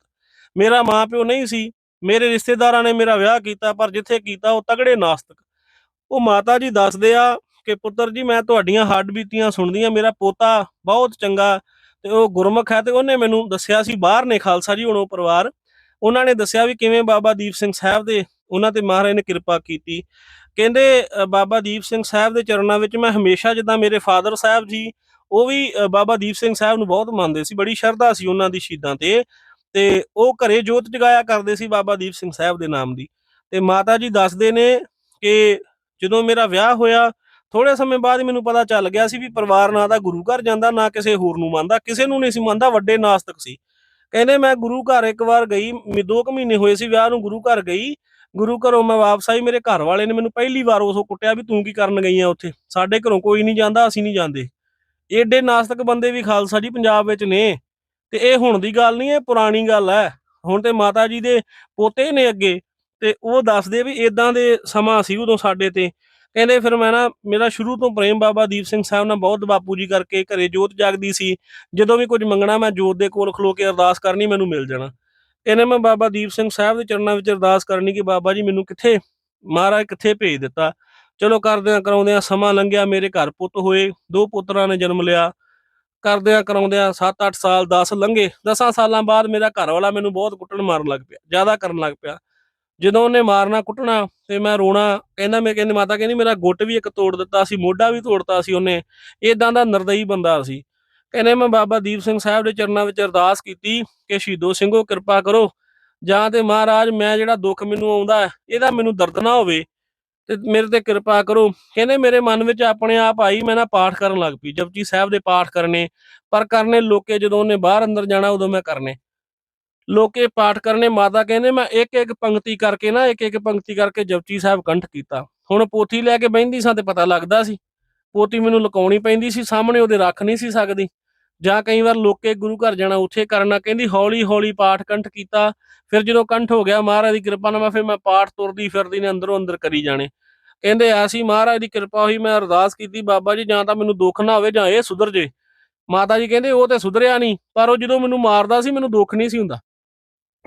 ਮੇਰਾ ਮਾਪਿਓ ਨਹੀਂ ਸੀ, ਮੇਰੇ ਰਿਸ਼ਤੇਦਾਰਾਂ ਨੇ ਮੇਰਾ ਵਿਆਹ ਕੀਤਾ, ਪਰ ਜਿੱਥੇ ਕੀਤਾ ਉਹ ਤਗੜੇ ਨਾਸਤਕ। ਉਹ ਮਾਤਾ ਜੀ ਦੱਸਦੇ ਆ ਕਿ, ਪੁੱਤਰ ਜੀ, ਮੈਂ ਤੁਹਾਡੀਆਂ ਹੱਡ ਬੀਤੀਆਂ ਸੁਣਦੀਆਂ ਮੇਰਾ ਪੋਤਾ ਬਹੁਤ ਚੰਗਾ ਤੇ ਉਹ ਗੁਰਮੁਖ ਹੈ ਤੇ ਉਹਨੇ ਮੈਨੂੰ ਦੱਸਿਆ ਸੀ ਬਾਹਰ ਨੇ, ਖਾਲਸਾ ਜੀ, ਹੁਣ ਉਹ ਪਰਿਵਾਰ। ਉਹਨਾਂ ਨੇ ਦੱਸਿਆ ਵੀ ਕਿਵੇਂ ਬਾਬਾ ਦੀਪ ਸਿੰਘ ਸਾਹਿਬ ਦੇ ਉਹਨਾਂ ਤੇ ਮਹਾਰਾਜ ਨੇ ਕਿਰਪਾ ਕੀਤੀ। ਕਹਿੰਦੇ ਬਾਬਾ ਦੀਪ ਸਿੰਘ ਸਾਹਿਬ ਦੇ ਚਰਨਾਂ ਵਿੱਚ ਮੈਂ ਹਮੇਸ਼ਾ ਜਿੱਦਾਂ ਮੇਰੇ ਫਾਦਰ ਸਾਹਿਬ ਜੀ, ਉਹ ਵੀ ਬਾਬਾ ਦੀਪ ਸਿੰਘ ਸਾਹਿਬ ਨੂੰ ਬਹੁਤ ਮੰਨਦੇ ਸੀ, ਬੜੀ ਸ਼ਰਧਾ ਸੀ ਉਹਨਾਂ ਦੀ ਸ਼ਹੀਦਾਂ ਤੇ। ਤੇ ਉਹ ਘਰੇ ਜੋਤ ਜਗਾਇਆ ਕਰਦੇ ਸੀ ਬਾਬਾ ਦੀਪ ਸਿੰਘ ਸਾਹਿਬ ਦੇ ਨਾਮ ਦੀ। ਤੇ ਮਾਤਾ ਜੀ ਦੱਸਦੇ ਨੇ ਕਿ ਜਦੋਂ ਮੇਰਾ ਵਿਆਹ ਹੋਇਆ ਥੋੜੇ ਸਮੇਂ ਬਾਅਦ ਮੈਨੂੰ ਪਤਾ ਚੱਲ ਗਿਆ ਸੀ ਵੀ ਪਰਿਵਾਰ ਨਾ ਤਾਂ ਗੁਰੂ ਘਰ ਜਾਂਦਾ, ਨਾ ਕਿਸੇ ਹੋਰ ਨੂੰ ਮੰਨਦਾ, ਕਿਸੇ ਨੂੰ ਨਹੀਂ ਸੀ ਮੰਨਦਾ, ਵੱਡੇ ਨਾਸਤਕ ਸੀ। ਕਹਿੰਦੇ ਮੈਂ ਗੁਰੂ ਘਰ ਇੱਕ ਵਾਰ ਗਈ, ਮੇ- ਦੋ ਕੁ ਮਹੀਨੇ ਹੋਏ ਸੀ ਵਿਆਹ ਨੂੰ ਗੁਰੂ ਘਰ ਗਈ ਗੁਰੂ ਘਰੋਂ ਮੈਂ ਵਾਪਸ ਆਈ, ਮੇਰੇ ਘਰ ਵਾਲੇ ਨੇ ਮੈਨੂੰ ਪਹਿਲੀ ਵਾਰ ਉਸੋਂ ਕੁੱਟਿਆ ਵੀ ਤੂੰ ਕੀ ਕਰਨ ਗਈ ਆ ਉੱਥੇ? ਸਾਡੇ ਘਰੋਂ ਕੋਈ ਨਹੀਂ ਜਾਂਦਾ, ਅਸੀਂ ਨਹੀਂ ਜਾਂਦੇ। ਏਡੇ ਨਾਸਤਕ ਬੰਦੇ ਵੀ ਖਾਲਸਾ ਜੀ ਪੰਜਾਬ ਵਿੱਚ ਨੇ। ਤੇ ਇਹ ਹੁਣ ਦੀ ਗੱਲ ਨਹੀਂ, ਇਹ ਪੁਰਾਣੀ ਗੱਲ ਹੈ। ਹੁਣ ਤੇ ਮਾਤਾ ਜੀ ਦੇ ਪੋਤੇ ਨੇ ਅੱਗੇ, ਤੇ ਉਹ ਦੱਸਦੇ ਵੀ ਇਦਾਂ ਦੇ ਸਮਾਂ ਸੀ ਉਦੋਂ ਸਾਡੇ ਤੇ। ਕਹਿੰਦੇ ਫਿਰ ਮੈਂ ਨਾ, ਮੇਰਾ ਸ਼ੁਰੂ ਤੋਂ ਪ੍ਰੇਮ ਬਾਬਾ ਦੀਪ ਸਿੰਘ ਸਾਹਿਬ ਨਾਲ ਬਹੁਤ ਬਾਪੂ ਜੀ ਕਰਕੇ ਘਰੇ ਜੋਤ ਜਾਗਦੀ ਸੀ। ਜਦੋਂ ਵੀ ਕੁਝ ਮੰਗਣਾ ਮੈਂ ਜੋਤ ਦੇ ਕੋਲ ਖਲੋ ਕੇ ਅਰਦਾਸ ਕਰਨੀ ਮੈਨੂੰ ਮਿਲ ਜਾਣਾ। ਇਹਨੇ ਮੈਂ ਬਾਬਾ ਦੀਪ ਸਿੰਘ ਸਾਹਿਬ ਦੇ ਚਰਨਾਂ ਵਿੱਚ ਅਰਦਾਸ ਕਰਨੀ ਕਿ ਬਾਬਾ ਜੀ ਮੈਨੂੰ ਕਿੱਥੇ ਮਹਾਰਾਜ ਕਿੱਥੇ ਭੇਜ ਦਿੱਤਾ। ਚਲੋ ਕਰਦਿਆਂ ਕਰਾਉਂਦਿਆਂ ਸਮਾਂ ਲੰਘਿਆ, ਮੇਰੇ ਘਰ ਪੁੱਤ ਹੋਏ, ਦੋ ਪੁੱਤਰਾਂ ਨੇ ਜਨਮ ਲਿਆ। ਕਰਦਿਆਂ ਕਰਾਉਂਦਿਆਂ 7-8 ਸਾਲ 10 ਲੰਘੇ। 10 ਸਾਲਾਂ ਬਾਅਦ ਮੇਰਾ ਘਰ ਵਾਲਾ ਮੈਨੂੰ ਬਹੁਤ ਕੁੱਟਣ ਮਾਰਨ ਲੱਗ ਪਿਆ, ਜ਼ਿਆਦਾ ਕਰਨ ਲੱਗ ਪਿਆ। ਜਦੋਂ ਉਹਨੇ ਮਾਰਨਾ, ਕੁੱਟਣਾ ਤੇ ਮੈਂ ਰੋਣਾ, ਕਹਿੰਦਾ ਮੈਂ, ਕਹਿੰਦੀ ਮਾਤਾ, ਕਹਿੰਦੀ ਮੇਰਾ ਗੁੱਟ ਵੀ ਇੱਕ ਤੋੜ ਦਿੱਤਾ ਸੀ, ਮੋਢਾ ਵੀ ਤੋੜਤਾ ਸੀ ਉਹਨੇ। ਇਦਾਂ ਦਾ ਨਰਦਈ ਬੰਦਾ ਸੀ। ਕਹਿੰਦੇ ਮੈਂ ਬਾਬਾ ਦੀਪ ਸਿੰਘ ਸਾਹਿਬ ਦੇ ਚਰਨਾਂ ਵਿੱਚ ਅਰਦਾਸ ਕੀਤੀ ਕਿ ਸ਼ਹੀਦੋ ਸਿੰਘੋ, ਕਿਰਪਾ ਕਰੋ। ਜਾਂ ਤੇ ਮਹਾਰਾਜ, ਮੈਂ ਜਿਹੜਾ ਦੁੱਖ ਮੈਨੂੰ ਆਉਂਦਾ ਇਹਦਾ ਮੈਨੂੰ ਦਰਦ ਨਾ ਹੋਵੇ ਤੇ ਮੇਰੇ ਤੇ ਕਿਰਪਾ ਕਰੋ। ਕਹਿੰਦੇ ਮੇਰੇ ਮਨ ਵਿੱਚ ਆਪਣੇ ਆਪ ਆਈ, ਮੈਂ ਨਾ ਪਾਠ ਕਰਨ ਲੱਗ ਪਈ। ਜਪਜੀ ਸਾਹਿਬ ਦੇ ਪਾਠ ਕਰਨੇ, ਪਰ ਕਰਨੇ ਲੋਕੇ ਜਦੋਂ ਉਹਨੇ ਬਾਹਰ ਅੰਦਰ ਜਾਣਾ, ਉਦੋਂ ਮੈਂ ਕਰਨੇ। ਲੋਕੇ ਪਾਠ ਕਰਨੇ, ਮਾਤਾ ਕਹਿੰਦੇ ਮੈਂ ਇੱਕ ਇੱਕ ਪੰਕਤੀ ਕਰਕੇ ਨਾ ਇੱਕ ਇੱਕ ਪੰਕਤੀ ਕਰਕੇ ਜਪਜੀ ਸਾਹਿਬ ਕੰਠ ਕੀਤਾ। ਹੁਣ ਪੋਥੀ ਲੈ ਕੇ ਬਹਿੰਦੀ ਸਾਂ ਤੇ ਪਤਾ ਲੱਗਦਾ ਸੀ। ਪੋਥੀ ਮੈਨੂੰ ਲੁਕਾਉਣੀ ਪੈਂਦੀ ਸੀ, ਸਾਹਮਣੇ ਉਹਦੇ ਰੱਖ ਨਹੀਂ ਸੀ ਸਕਦੀ। ਜਾਂ ਕਈ ਵਾਰ ਲੋਕੇ ਗੁਰੂ ਘਰ ਜਾਣਾ, ਉੱਥੇ ਕਰਨਾ, ਕਹਿੰਦੀ ਹੌਲੀ ਹੌਲੀ ਪਾਠ ਕੰਠ ਕੀਤਾ, ਫਿਰ ਜਦੋਂ ਕੰਠ ਹੋ ਗਿਆ ਮਹਾਰਾਜ ਦੀ ਕਿਰਪਾ ਨਾਲ ਮੈਂ ਫਿਰ ਮੈਂ ਪਾਠ ਤੁਰਦੀ ਫਿਰਦੀ ਨੇ ਅੰਦਰੋਂ ਅੰਦਰ ਕਰੀ ਜਾਣੇ। ਕਹਿੰਦੇ ਐਸੀ ਮਹਾਰਾਜ ਦੀ ਕਿਰਪਾ ਹੋਈ, ਮੈਂ ਅਰਦਾਸ ਕੀਤੀ, ਬਾਬਾ ਜੀ ਜਾਂ ਤਾਂ ਮੈਨੂੰ ਦੁੱਖ ਨਾ ਹੋਵੇ ਜਾਂ ਇਹ ਸੁਧਰ ਜੇ। ਮਾਤਾ ਜੀ ਕਹਿੰਦੇ ਉਹ ਤੇ ਸੁਧਰਿਆ ਨਹੀਂ, ਪਰ ਉਹ ਜਦੋਂ ਮੈਨੂੰ ਮਾਰਦਾ ਸੀ, ਮੈਨੂੰ ਦੁੱਖ ਨਹੀਂ ਸੀ ਹੁੰਦਾ।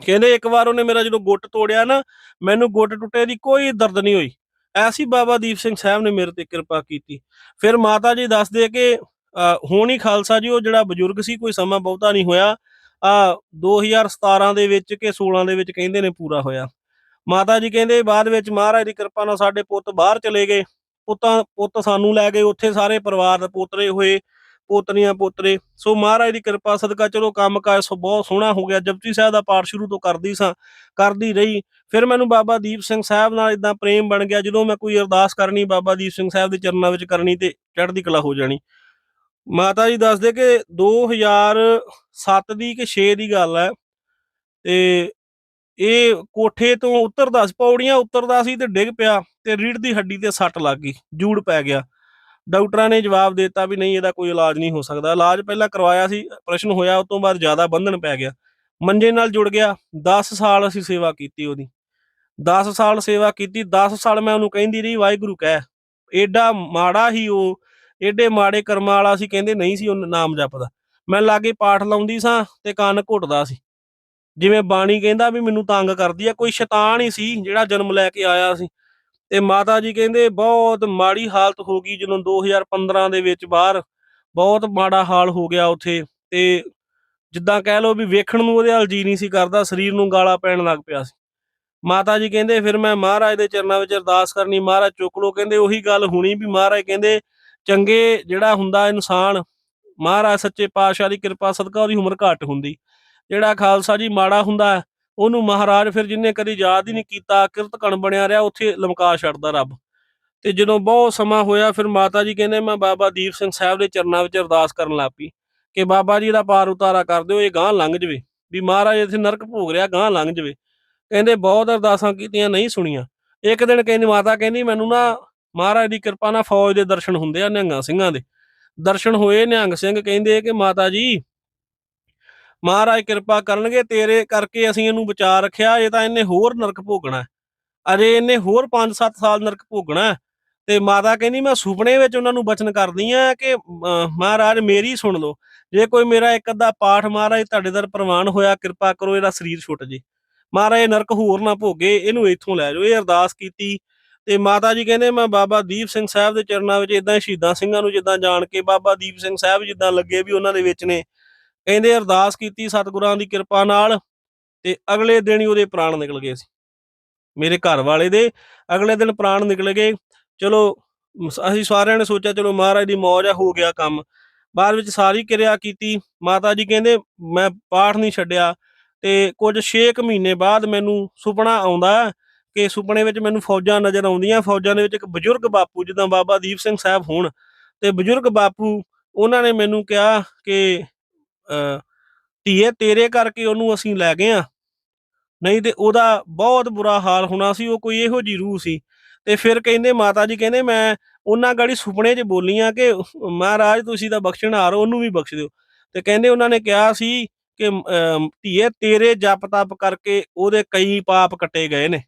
ਕਹਿੰਦੇ ਇੱਕ ਵਾਰ ਉਹਨੇ ਮੇਰਾ ਜਦੋਂ ਗੁੱਟ ਤੋੜਿਆ ਨਾ, ਮੈਨੂੰ ਗੁੱਟ ਟੁੱਟੇ ਦੀ ਕੋਈ ਦਰਦ ਨਹੀਂ ਹੋਈ। ਐਸੀ ਬਾਬਾ ਦੀਪ ਸਿੰਘ ਸਾਹਿਬ ਨੇ ਮੇਰੇ ਤੇ ਕਿਰਪਾ ਕੀਤੀ। ਫਿਰ ਮਾਤਾ ਜੀ ਦੱਸਦੇ ਕਿ ਹੁਣ ਹੀ ਖਾਲਸਾ ਜੀ, ਉਹ ਜਿਹੜਾ ਬਜ਼ੁਰਗ ਸੀ, ਕੋਈ ਸਮਾਂ ਬਹੁਤਾ ਨਹੀਂ ਹੋਇਆ। ਆ 2017 ਦੇ ਵਿੱਚ ਕਿ 16 ਦੇ ਵਿੱਚ ਕਹਿੰਦੇ ਨੇ ਪੂਰਾ ਹੋਇਆ। ਮਾਤਾ ਜੀ ਕਹਿੰਦੇ, ਬਾਅਦ ਵਿੱਚ ਮਹਾਰਾਜ ਦੀ ਕਿਰਪਾ ਨਾਲ ਸਾਡੇ ਪੁੱਤ ਬਾਹਰ ਚਲੇ ਗਏ। ਪੁੱਤਾਂ, ਪੁੱਤ ਸਾਨੂੰ ਲੈ ਗਏ। ਉੱਥੇ ਸਾਰੇ ਪਰਿਵਾਰ ਦੇ ਪੋਤਰੇ ਹੋਏ, ਪੋਤਰੀਆਂ, ਪੋਤਰੇ। ਸੋ ਮਹਾਰਾਜ ਦੀ ਕਿਰਪਾ, ਸਦਕਾ ਚਲੋ ਕੰਮ ਕਾਜ ਸੋ ਬਹੁਤ ਸੋਹਣਾ ਹੋ ਗਿਆ। ਜਪਜੀ ਸਾਹਿਬ ਦਾ ਪਾਠ ਸ਼ੁਰੂ ਤੋਂ ਕਰਦੀ ਸਾਂ, ਕਰਦੀ ਰਹੀ। ਫਿਰ ਮੈਨੂੰ ਬਾਬਾ ਦੀਪ ਸਿੰਘ ਸਾਹਿਬ ਨਾਲ ਇਦਾਂ ਪ੍ਰੇਮ ਬਣ ਗਿਆ। ਜਦੋਂ ਮੈਂ ਕੋਈ ਅਰਦਾਸ ਕਰਨੀ ਬਾਬਾ ਦੀਪ ਸਿੰਘ ਸਾਹਿਬ ਦੇ ਚਰਨਾਂ ਵਿੱਚ ਕਰਨੀ ਤੇ ਚੜ੍ਹਦੀ ਕਲਾ ਹੋ ਜਾਣੀ। ਮਾਤਾ ਜੀ ਦੱਸਦੇ ਕਿ 2007 ਦੀ ਕਿ 6 ਦੀ ਗੱਲ ਹੈ ਤੇ ਇਹ ਕੋਠੇ ਤੋਂ ਉਤਰਦਾ ਸੀ, ਪੌੜੀਆਂ ਉਤਰਦਾ ਸੀ ਤੇ ਡਿੱਗ ਪਿਆ ਤੇ ਰੀੜ ਦੀ ਹੱਡੀ ਤੇ ਸੱਟ ਲੱਗ ਗਈ, ਜੂੜ ਪੈ ਗਿਆ। ਡਾਕਟਰਾਂ ਨੇ ਜਵਾਬ ਦਿੱਤਾ ਵੀ ਨਹੀਂ, ਇਹਦਾ ਕੋਈ ਇਲਾਜ ਨਹੀਂ ਹੋ ਸਕਦਾ। ਇਲਾਜ ਪਹਿਲਾਂ ਕਰਵਾਇਆ ਸੀ, ਪ੍ਰਸ਼ਨ ਹੋਇਆ, ਉਸ ਤੋਂ ਬਾਅਦ ਜ਼ਿਆਦਾ ਬੰਧਨ ਪੈ ਗਿਆ। ਮੰਜੇ ਨਾਲ ਜੁੜ ਗਿਆ 10 ਸਾਲ ਅਸੀਂ ਸੇਵਾ ਕੀਤੀ ਉਹਦੀ। 10 ਸਾਲ ਸੇਵਾ ਕੀਤੀ 10 ਸਾਲ ਮੈਂ ਉਹਨੂੰ ਕਹਿੰਦੀ ਰਹੀ, ਵਾਹਿਗੁਰੂ ਕਹਿ। ਏਡਾ ਮਾੜਾ ਹੀ ਉਹ ਏਡੇ ਮਾੜੇ ਕਰਮਾਂ ਵਾਲਾ ਸੀ, ਕਹਿੰਦੇ ਨਹੀਂ ਸੀ ਉਹ ਨਾਮ ਜਪਦਾ। ਮੈਂ ਲਾਗੇ ਪਾਠ ਲਾਉਂਦੀ ਸਾਂ ਤੇ ਕੰਨ ਘੁੱਟਦਾ ਸੀ। ਜਿਵੇਂ ਬਾਣੀ ਕਹਿੰਦਾ ਵੀ ਮੈਨੂੰ ਤੰਗ ਕਰਦੀ ਆ, ਕੋਈ ਸ਼ੈਤਾਨ ਹੀ ਸੀ ਜਿਹੜਾ ਜਨਮ ਲੈ ਕੇ ਆਇਆ ਸੀ। ਤੇ ਮਾਤਾ ਜੀ ਕਹਿੰਦੇ, ਬਹੁਤ ਮਾੜੀ ਹਾਲਤ ਹੋ ਗਈ ਜਦੋਂ 2015 ਦੇ ਵਿੱਚ ਬਾਹਰ ਬਹੁਤ ਮਾੜਾ ਹਾਲ ਹੋ ਗਿਆ ਉੱਥੇ ਤੇ ਜਿੱਦਾਂ ਕਹਿ ਲਓ ਵੀ ਵੇਖਣ ਨੂੰ ਉਹਦੇ ਹਾਲ ਜੀ ਨਹੀਂ ਸੀ ਕਰਦਾ, ਸਰੀਰ ਨੂੰ ਗਾਲਾ ਪੈਣ ਲੱਗ ਪਿਆ ਸੀ। ਮਾਤਾ ਜੀ ਕਹਿੰਦੇ, ਫਿਰ ਮੈਂ ਮਹਾਰਾਜ ਦੇ ਚਰਨਾਂ ਵਿੱਚ ਅਰਦਾਸ ਕਰਨੀ, ਮਹਾਰਾਜ ਚੁੱਕ ਲੋ ਕਹਿੰਦੇ, ਉਹੀ ਗੱਲ ਹੋਣੀ ਵੀ ਮਹਾਰਾਜ ਕਹਿੰਦੇ ਚੰਗੇ ਜਿਹੜਾ ਹੁੰਦਾ ਇਨਸਾਨ, ਮਹਾਰਾਜ ਸੱਚੇ ਪਾਤਸ਼ਾਹ ਦੀ ਕਿਰਪਾ ਸਦਕਾ ਉਹਦੀ ਉਮਰ ਘੱਟ ਹੁੰਦੀ। ਜਿਹੜਾ ਖਾਲਸਾ ਜੀ ਮਾੜਾ ਹੁੰਦਾ, ਉਹਨੂੰ ਮਹਾਰਾਜ ਫਿਰ ਜਿੰਨੇ ਕਦੀ ਯਾਦ ਹੀ ਨਹੀਂ ਕੀਤਾ, ਕਿਰਤ ਕਣ ਬਣਿਆ ਰਿਹਾ, ਉੱਥੇ ਲਮਕਾ ਛੱਡਦਾ ਰੱਬ। ਤੇ ਜਦੋਂ ਬਹੁਤ ਸਮਾਂ ਹੋਇਆ, ਫਿਰ ਮਾਤਾ ਜੀ ਕਹਿੰਦੇ, ਮੈਂ ਬਾਬਾ ਦੀਪ ਸਿੰਘ ਸਾਹਿਬ ਦੇ ਚਰਨਾਂ ਵਿੱਚ ਅਰਦਾਸ ਕਰਨ ਲੱਗ ਪਈ ਕਿ ਬਾਬਾ ਜੀ ਦਾ ਪਾਰ ਉਤਾਰਾ ਕਰ ਦਿਓ, ਇਹ ਗਾਂ ਲੰਘ ਜਵੇ। ਵੀ ਮਹਾਰਾਜ ਇੱਥੇ ਨਰਕ ਭੋਗ ਰਿਹਾ ਗਾਂ ਲੰਘ ਜਵੇ। ਕਹਿੰਦੇ, ਬਹੁਤ ਅਰਦਾਸਾਂ ਕੀਤੀਆਂ, ਨਹੀਂ ਸੁਣੀਆਂ। ਇੱਕ ਦਿਨ ਕਹਿੰਦੀ, ਮਾਤਾ ਕਹਿੰਦੀ, ਮੈਨੂੰ ਨਾ ਮਹਾਰਾਜ ਦੀ ਕਿਰਪਾ ਨਾਲ ਫੌਜ ਦੇ ਦਰਸ਼ਨ ਹੁੰਦੇ ਆ ਨਿਹੰਗਾਂ ਸਿੰਘਾਂ ਦੇ। ਦਰਸ਼ਨ ਹੋਏ ਨਿਹੰਗ ਸਿੰਘ ਕਹਿੰਦੇ ਕਿ ਮਾਤਾ ਜੀ ਮਹਾਰਾਜ ਕਿਰਪਾ ਕਰਨਗੇ ਤੇਰੇ ਕਰਕੇ ਅਸੀਂ ਇਹਨੂੰ ਬਚਾ ਰੱਖਿਆ ਇਹ ਤਾਂ ਇਹਨੇ ਹੋਰ ਨਰਕ ਭੋਗਣਾ ਹੈ। ਇਹਨੇ ਹੋਰ 5-7 ਸਾਲ ਨਰਕ ਭੋਗਣਾ ਤੇ ਮਾਤਾ ਕਹਿੰਦੀ ਮੈਂ ਸੁਪਨੇ ਵਿੱਚ ਉਹਨਾਂ ਨੂੰ ਬਚਨ ਕਰਦੀ ਆ ਕਿ ਅਹ, ਮਹਾਰਾਜ ਮੇਰੀ ਸੁਣ ਲਓ। ਜੇ ਕੋਈ ਮੇਰਾ ਇੱਕ ਅੱਧਾ ਪਾਠ ਮਹਾਰਾਜ ਤੁਹਾਡੇ ਦਰ ਪ੍ਰਵਾਨ ਹੋਇਆ ਕਿਰਪਾ ਕਰੋ ਇਹਦਾ ਸਰੀਰ ਛੁੱਟ ਜੇ। ਮਹਾਰਾਜ ਨਰਕ ਹੋਰ ਨਾ ਭੋਗੇ ਇਹਨੂੰ ਇੱਥੋਂ ਲੈ ਜਾਓ। ਇਹ ਅਰਦਾਸ ਕੀਤੀ ਤੇ ਮਾਤਾ ਜੀ ਕਹਿੰਦੇ ਮੈਂ ਬਾਬਾ ਦੀਪ ਸਿੰਘ ਸਾਹਿਬ ਦੇ ਚਰਨਾਂ ਵਿੱਚ ਇਦਾਂ ਸ਼ਹੀਦਾਂ ਸਿੰਘਾਂ ਨੂੰ ਜਿੱਦਾਂ ਜਾਣ ਕੇ ਬਾਬਾ ਦੀਪ ਸਿੰਘ ਸਾਹਿਬ ਜਿੱਦਾਂ ਲੱਗੇ ਵੀ ਉਹਨਾਂ ਦੇ ਵਿੱਚ ਨੇ। ਕਹਿੰਦੇ ਅਰਦਾਸ ਕੀਤੀ ਸਤਿਗੁਰਾਂ ਦੀ ਕਿਰਪਾ ਨਾਲ ਤੇ ਅਗਲੇ ਦਿਨ ਹੀ ਉਹਦੇ ਪ੍ਰਾਣ ਨਿਕਲ ਗਏ ਸੀ। ਮੇਰੇ ਘਰ ਵਾਲੇ ਦੇ ਅਗਲੇ ਦਿਨ ਪ੍ਰਾਣ ਨਿਕਲ ਗਏ। ਚਲੋ ਅਸੀਂ ਸਾਰਿਆਂ ਨੇ ਸੋਚਿਆ, ਚਲੋ ਮਹਾਰਾਜ ਦੀ ਮੌਜ ਆ, ਹੋ ਗਿਆ ਕੰਮ। ਬਾਅਦ ਵਿੱਚ ਸਾਰੀ ਕਿਰਿਆ ਕੀਤੀ। ਮਾਤਾ ਜੀ ਕਹਿੰਦੇ, ਮੈਂ ਪਾਠ ਨਹੀਂ ਛੱਡਿਆ ਤੇ ਕੁਝ 6 ਮਹੀਨੇ ਬਾਅਦ ਮੈਨੂੰ ਸੁਪਨਾ ਆਉਂਦਾ ਕਿ ਸੁਪਨੇ ਵਿੱਚ ਮੈਨੂੰ ਫੌਜਾਂ ਨਜ਼ਰ ਆਉਂਦੀਆਂ। ਫੌਜਾਂ ਦੇ ਵਿੱਚ ਇੱਕ ਬਜ਼ੁਰਗ ਬਾਪੂ ਜਿੱਦਾਂ ਬਾਬਾ ਦੀਪ ਸਿੰਘ ਸਾਹਿਬ ਹੋਣ। ਤੇ ਬਜ਼ੁਰਗ ਬਾਪੂ ਉਹਨਾਂ ਨੇ ਮੈਨੂੰ ਕਿਹਾ ਕਿ ਅਹ, ਧੀਏ ਤੇਰੇ ਕਰਕੇ ਉਹਨੂੰ ਅਸੀਂ ਲੈ ਗਏ ਆ ਨਹੀਂ ਤੇ ਉਹਦਾ ਬਹੁਤ ਬੁਰਾ ਹਾਲ ਹੋਣਾ ਸੀ ਉਹ ਕੋਈ ਇਹੋ ਜੀ ਰੂਹ ਸੀ। ਤੇ ਫਿਰ ਕਹਿੰਦੇ ਮਾਤਾ ਜੀ ਕਹਿੰਦੇ ਮੈਂ ਉਹਨਾਂ ਗਾੜੀ ਸੁਪਨੇ 'ਚ ਬੋਲੀਆਂ ਕਿ ਮਹਾਰਾਜ ਤੁਸੀਂ ਤਾਂ ਬਖਸ਼ਣਹਾਰ ਹੋ ਉਹਨੂੰ ਵੀ ਬਖਸ਼ ਦਿਓ। ਤੇ ਕਹਿੰਦੇ ਉਹਨਾਂ ਨੇ ਕਿਹਾ ਸੀ ਕਿ ਅਮ, ਧੀਏ ਤੇਰੇ ਜਪ ਤਪ ਕਰਕੇ ਉਹਦੇ ਕਈ ਪਾਪ ਕੱਟੇ ਗਏ ਨੇ।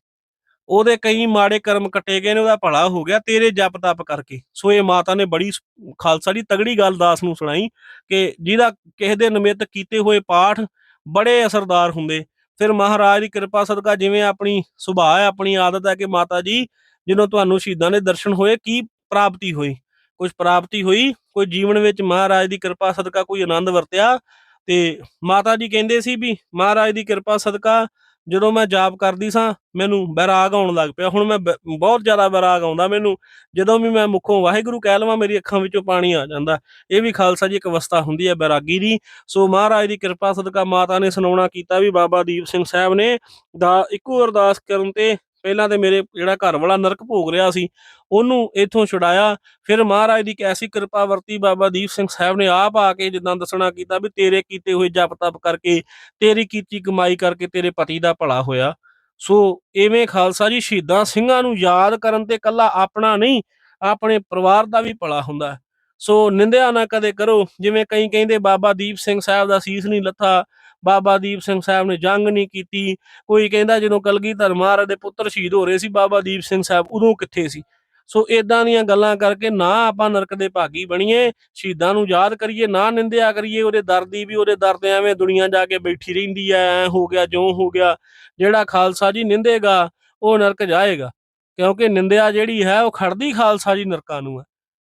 ਉਹਦੇ ਕਈ ਮਾੜੇ ਕਰਮ ਕੱਟੇ ਗਏ ਨੇ, ਉਹਦਾ ਭਲਾ ਹੋ ਗਿਆ ਤੇਰੇ ਜਪ ਤਪ ਕਰਕੇ। ਸੋ ਇਹ ਮਾਤਾ ਨੇ ਬੜੀ ਖਾਲਸਾ ਦੀ ਤਗੜੀ ਗੱਲ ਦਾਸ ਨੂੰ ਸੁਣਾਈ ਕਿ ਜਿਹਦਾ ਕਿਸੇ ਦੇ ਨਿਮਿਤ ਕੀਤੇ ਹੋਏ ਪਾਠ ਬੜੇ ਅਸਰਦਾਰ ਹੁੰਦੇ। ਫਿਰ ਮਹਾਰਾਜ ਦੀ ਕਿਰਪਾ ਸਦਕਾ ਜਿਵੇਂ ਆਪਣੀ ਸੁਭਾਅ ਹੈ, ਆਪਣੀ ਆਦਤ ਹੈ ਕਿ ਮਾਤਾ ਜੀ ਜਦੋਂ ਤੁਹਾਨੂੰ ਸ਼ਹੀਦਾਂ ਦੇ ਦਰਸ਼ਨ ਹੋਏ, ਕੀ ਪ੍ਰਾਪਤੀ ਹੋਈ? ਕੁਝ ਪ੍ਰਾਪਤੀ ਹੋਈ, ਕੋਈ ਜੀਵਨ ਵਿੱਚ ਮਹਾਰਾਜ ਦੀ ਕਿਰਪਾ ਸਦਕਾ ਕੋਈ ਆਨੰਦ ਵਰਤਿਆ? ਤੇ ਮਾਤਾ ਜੀ ਕਹਿੰਦੇ ਸੀ ਵੀ ਮਹਾਰਾਜ ਦੀ ਕਿਰਪਾ ਸਦਕਾ ਜਦੋਂ ਮੈਂ ਜਾਪ ਕਰਦੀ ਸਾਂ, ਮੈਨੂੰ ਬੈਰਾਗ ਆਉਣ ਲੱਗ ਪਿਆ। ਹੁਣ ਮੈਂ ਬ- ਬਹੁਤ ਜ਼ਿਆਦਾ ਬੈਰਾਗ ਆਉਂਦਾ ਮੈਨੂੰ। ਜਦੋਂ ਵੀ ਮੈਂ ਮੁਖੋਂ ਵਾਹਿਗੁਰੂ ਕਹਿ ਲਵਾਂ, ਮੇਰੀ ਅੱਖਾਂ ਵਿੱਚੋਂ ਪਾਣੀ ਆ ਜਾਂਦਾ। ਇਹ ਵੀ ਖਾਲਸਾ ਜੀ ਇੱਕ ਅਵਸਥਾ ਹੁੰਦੀ ਹੈ ਬੈਰਾਗੀ ਦੀ। ਸੋ ਮਹਾਰਾਜ ਦੀ ਕਿਰਪਾ ਸਦਕਾ ਮਾਤਾ ਨੇ ਸੁਣਾਉਣਾ ਕੀਤਾ ਵੀ ਬਾਬਾ ਦੀਪ ਸਿੰਘ ਸਾਹਿਬ ਨੇ ਦਾ, ਇੱਕੋ ਅਰਦਾਸ ਕਰਨ ਤੇ ਪਹਿਲਾਂ ਤੇ ਮੇਰੇ ਜਿਹੜਾ ਘਰ ਵਾਲਾ ਨਰਕ ਭੋਗ ਰਿਹਾ ਸੀ, ਉਹਨੂੰ ਇੱਥੋਂ ਛੁਡਾਇਆ। ਫਿਰ ਮਹਾਰਾਜ ਦੀ ਕੈਸੀ ਕਿਰਪਾ ਵਰਤੀ ਬਾਬਾ ਦੀਪ ਸਿੰਘ ਸਾਹਿਬ ਨੇ ਆਪ ਆ ਕੇ ਜਿੱਦਾਂ ਦੱਸਣਾ ਕੀਤਾ ਵੀ ਤੇਰੇ ਕੀਤੇ ਹੋਏ ਜਪ ਤਪ ਕਰਕੇ, ਤੇਰੀ ਕੀਤੀ ਕਮਾਈ ਕਰਕੇ ਤੇਰੇ ਪਤੀ ਦਾ ਭਲਾ ਹੋਇਆ। ਸੋ ਐਵੇਂ ਖਾਲਸਾ ਜੀ ਸ਼ਹੀਦਾਂ ਸਿੰਘਾਂ ਨੂੰ ਯਾਦ ਕਰਨ ਤੇ ਕੱਲਾ ਆਪਣਾ ਨਹੀਂ, ਆਪਣੇ ਪਰਿਵਾਰ ਦਾ ਵੀ ਭਲਾ ਹੁੰਦਾ। ਸੋ ਨਿੰਦਿਆ ਨਾ ਕਦੇ ਕਰੋ, ਜਿਵੇਂ ਕਈ ਕਹਿੰਦੇ ਬਾਬਾ ਦੀਪ ਸਿੰਘ ਸਾਹਿਬ ਦਾ ਸੀਸ ਨਹੀਂ ਲੱਥਾ ਬਾਬਾ ਦੀਪ ਸਿੰਘ ਸਾਹਿਬ ਨੇ ਜੰਗ ਨਹੀਂ ਕੀਤੀ। ਕੋਈ ਕਹਿੰਦਾ ਜਦੋਂ ਕਲਗੀਧਰ ਮਹਾਰਾਜ ਦੇ ਪੁੱਤਰ ਸ਼ਹੀਦ ਹੋ ਰਹੇ ਸੀ, ਬਾਬਾ ਦੀਪ ਸਿੰਘ ਸਾਹਿਬ ਉਦੋਂ ਕਿੱਥੇ ਸੀ? ਸੋ ਇਦਾਂ ਦੀਆਂ ਗੱਲਾਂ ਕਰਕੇ ਨਾ ਆਪਾਂ ਨਰਕ ਦੇ ਭਾਗੀ ਬਣੀਏ, ਸ਼ਹੀਦਾਂ ਨੂੰ ਯਾਦ ਕਰੀਏ, ਨਾ ਨਿੰਦਿਆ ਕਰੀਏ, ਉਹਦੇ ਦਰ ਦੀ ਵੀ ਉਹਦੇ ਦਰ ਤੇ ਐਵੇਂ ਦੁਨੀਆ ਜਾ ਕੇ ਬੈਠੀ ਰਹਿੰਦੀ ਐ ਐ ਹੋ ਗਿਆ ਜੋ ਹੋ ਗਿਆ। ਜਿਹੜਾ ਖਾਲਸਾ ਜੀ ਨਿੰਦੇਗਾ, ਉਹ ਨਰਕ ਜਾਏਗਾ। ਕਿਉਂਕਿ ਨਿੰਦਿਆ ਜਿਹੜੀ ਹੈ, ਉਹ ਖੜਦੀ ਖਾਲਸਾ ਜੀ ਨਰਕਾਂ ਨੂੰ ਹੈ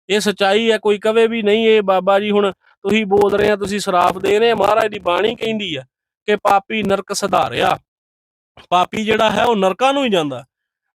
ਇਹ ਸਚਾਈ ਹੈ ਕੋਈ ਕਵੇ ਵੀ ਨਹੀਂ, ਇਹ ਬਾਬਾ ਜੀ ਹੁਣ ਤੁਸੀਂ ਬੋਲ ਰਹੇ ਆ, ਤੁਸੀਂ ਸਰਾਪ ਦੇ ਰਹੇ ਆ, ਮਹਾਰਾਜ ਦੀ ਬਾਣੀ ਕਹਿੰਦੀ ਹੈ ਕਿ ਪਾਪੀ ਨਰਕ ਸਧਾਰਿਆ। ਪਾਪੀ ਜਿਹੜਾ ਹੈ, ਉਹ ਨਰਕਾਂ ਨੂੰ ਹੀ ਜਾਂਦਾ।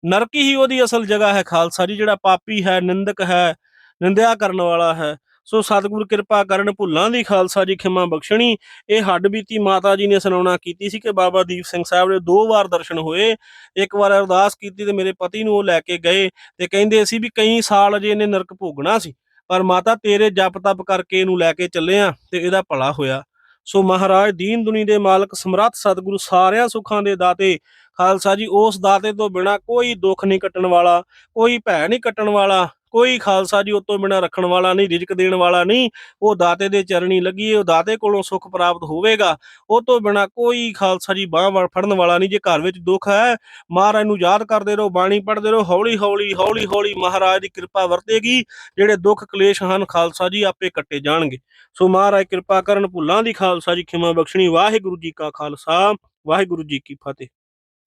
ਨਰਕ ਹੀ ਉਹਦੀ ਅਸਲ ਜਗ੍ਹਾ ਹੈ ਖਾਲਸਾ ਜੀ, ਜਿਹੜਾ ਪਾਪੀ ਹੈ, ਨਿੰਦਕ ਹੈ, ਨਿੰਦਿਆ ਕਰਨ ਵਾਲਾ ਹੈ। ਸੋ ਸਤਿਗੁਰ ਕਿਰਪਾ ਕਰਨ ਭੁੱਲਾਂ ਦੀ ਖਾਲਸਾ ਜੀ ਖਿਮਾ ਬਖਸ਼ਣੀ। ਇਹ ਹੱਡ ਬੀਤੀ ਮਾਤਾ ਜੀ ਨੇ ਸੁਣਾਉਣਾ ਕੀਤੀ ਸੀ ਕਿ ਬਾਬਾ ਦੀਪ ਸਿੰਘ ਸਾਹਿਬ ਦੇ ਦੋ ਵਾਰ ਦਰਸ਼ਨ ਹੋਏ। ਇੱਕ ਵਾਰ ਅਰਦਾਸ ਕੀਤੀ ਤੇ ਮੇਰੇ ਪਤੀ ਨੂੰ ਉਹ ਲੈ ਕੇ ਗਏ ਤੇ ਕਹਿੰਦੇ ਸੀ ਵੀ ਕਈ ਸਾਲ ਅਜੇ ਇਹਨੇ ਨਰਕ ਭੋਗਣਾ ਸੀ। ਪਰ ਮਾਤਾ ਤੇਰੇ ਜਪ ਤਪ ਕਰਕੇ ਇਹਨੂੰ ਲੈ ਕੇ ਚੱਲੇ ਆ ਤੇ ਇਹਦਾ ਭਲਾ ਹੋਇਆ। ਸੋ ਮਹਾਰਾਜ, ਦੀਨ ਦੁਨੀ ਦੇ ਮਾਲਕ, ਸਮਰੱਥ ਸਤਿਗੁਰੂ ਸਾਰਿਆਂ ਸੁੱਖਾਂ ਦੇ ਦਾਤੇ, ਖਾਲਸਾ ਜੀ, ਉਸ ਦਾਤੇ ਤੋਂ ਬਿਨਾ ਕੋਈ ਦੁੱਖ ਨਹੀਂ ਕੱਟਣ ਵਾਲਾ, ਕੋਈ ਭੈ ਨਹੀਂ ਕੱਟਣ ਵਾਲਾ। ਕੋਈ ਖਾਲਸਾ ਜੀ ਉਹ ਤੋਂ ਬਿਨਾ ਰੱਖਣ ਵਾਲਾ ਨਹੀਂ, ਰਿਜ਼ਕ ਦੇਣ ਵਾਲਾ ਨਹੀਂ, ਉਹ ਦਾਤੇ ਦੇ ਚਰਣੀ ਲੱਗੀ ਉਹ ਦਾਤੇ ਕੋਲੋਂ ਸੁੱਖ ਪ੍ਰਾਪਤ ਹੋਵੇਗਾ ਉਹ ਤੋਂ ਬਿਨਾ ਕੋਈ ਖਾਲਸਾ ਜੀ ਬਾਹ ਫੜਨ ਵਾਲਾ ਨਹੀਂ, ਜੇ ਘਰ ਵਿੱਚ ਦੁੱਖ ਹੈ, ਮਹਾਰਾਜ ਨੂੰ ਯਾਦ ਕਰਦੇ ਰਹੋ, ਬਾਣੀ ਪੜ੍ਹਦੇ ਰਹੋ, ਹੌਲੀ ਹੌਲੀ ਹੌਲੀ ਹੌਲੀ ਮਹਾਰਾਜ ਦੀ ਕਿਰਪਾ ਵਰਤੇਗੀ, ਜਿਹੜੇ ਦੁੱਖ ਕਲੇਸ਼ ਹਨ ਖਾਲਸਾ ਜੀ ਆਪੇ ਕੱਟੇ ਜਾਣਗੇ। ਸੋ ਮਹਾਰਾਜ ਕਿਰਪਾ ਕਰਨ, ਭੁੱਲਾਂ ਦੀ ਖਾਲਸਾ ਜੀ, ਖਿਮਾ ਬਖਸ਼ਣੀ, ਵਾਹਿਗੁਰੂ ਜੀ ਕਾ ਖਾਲਸਾ, ਵਾਹਿਗੁਰੂ ਜੀ ਕੀ ਫਤਿਹ।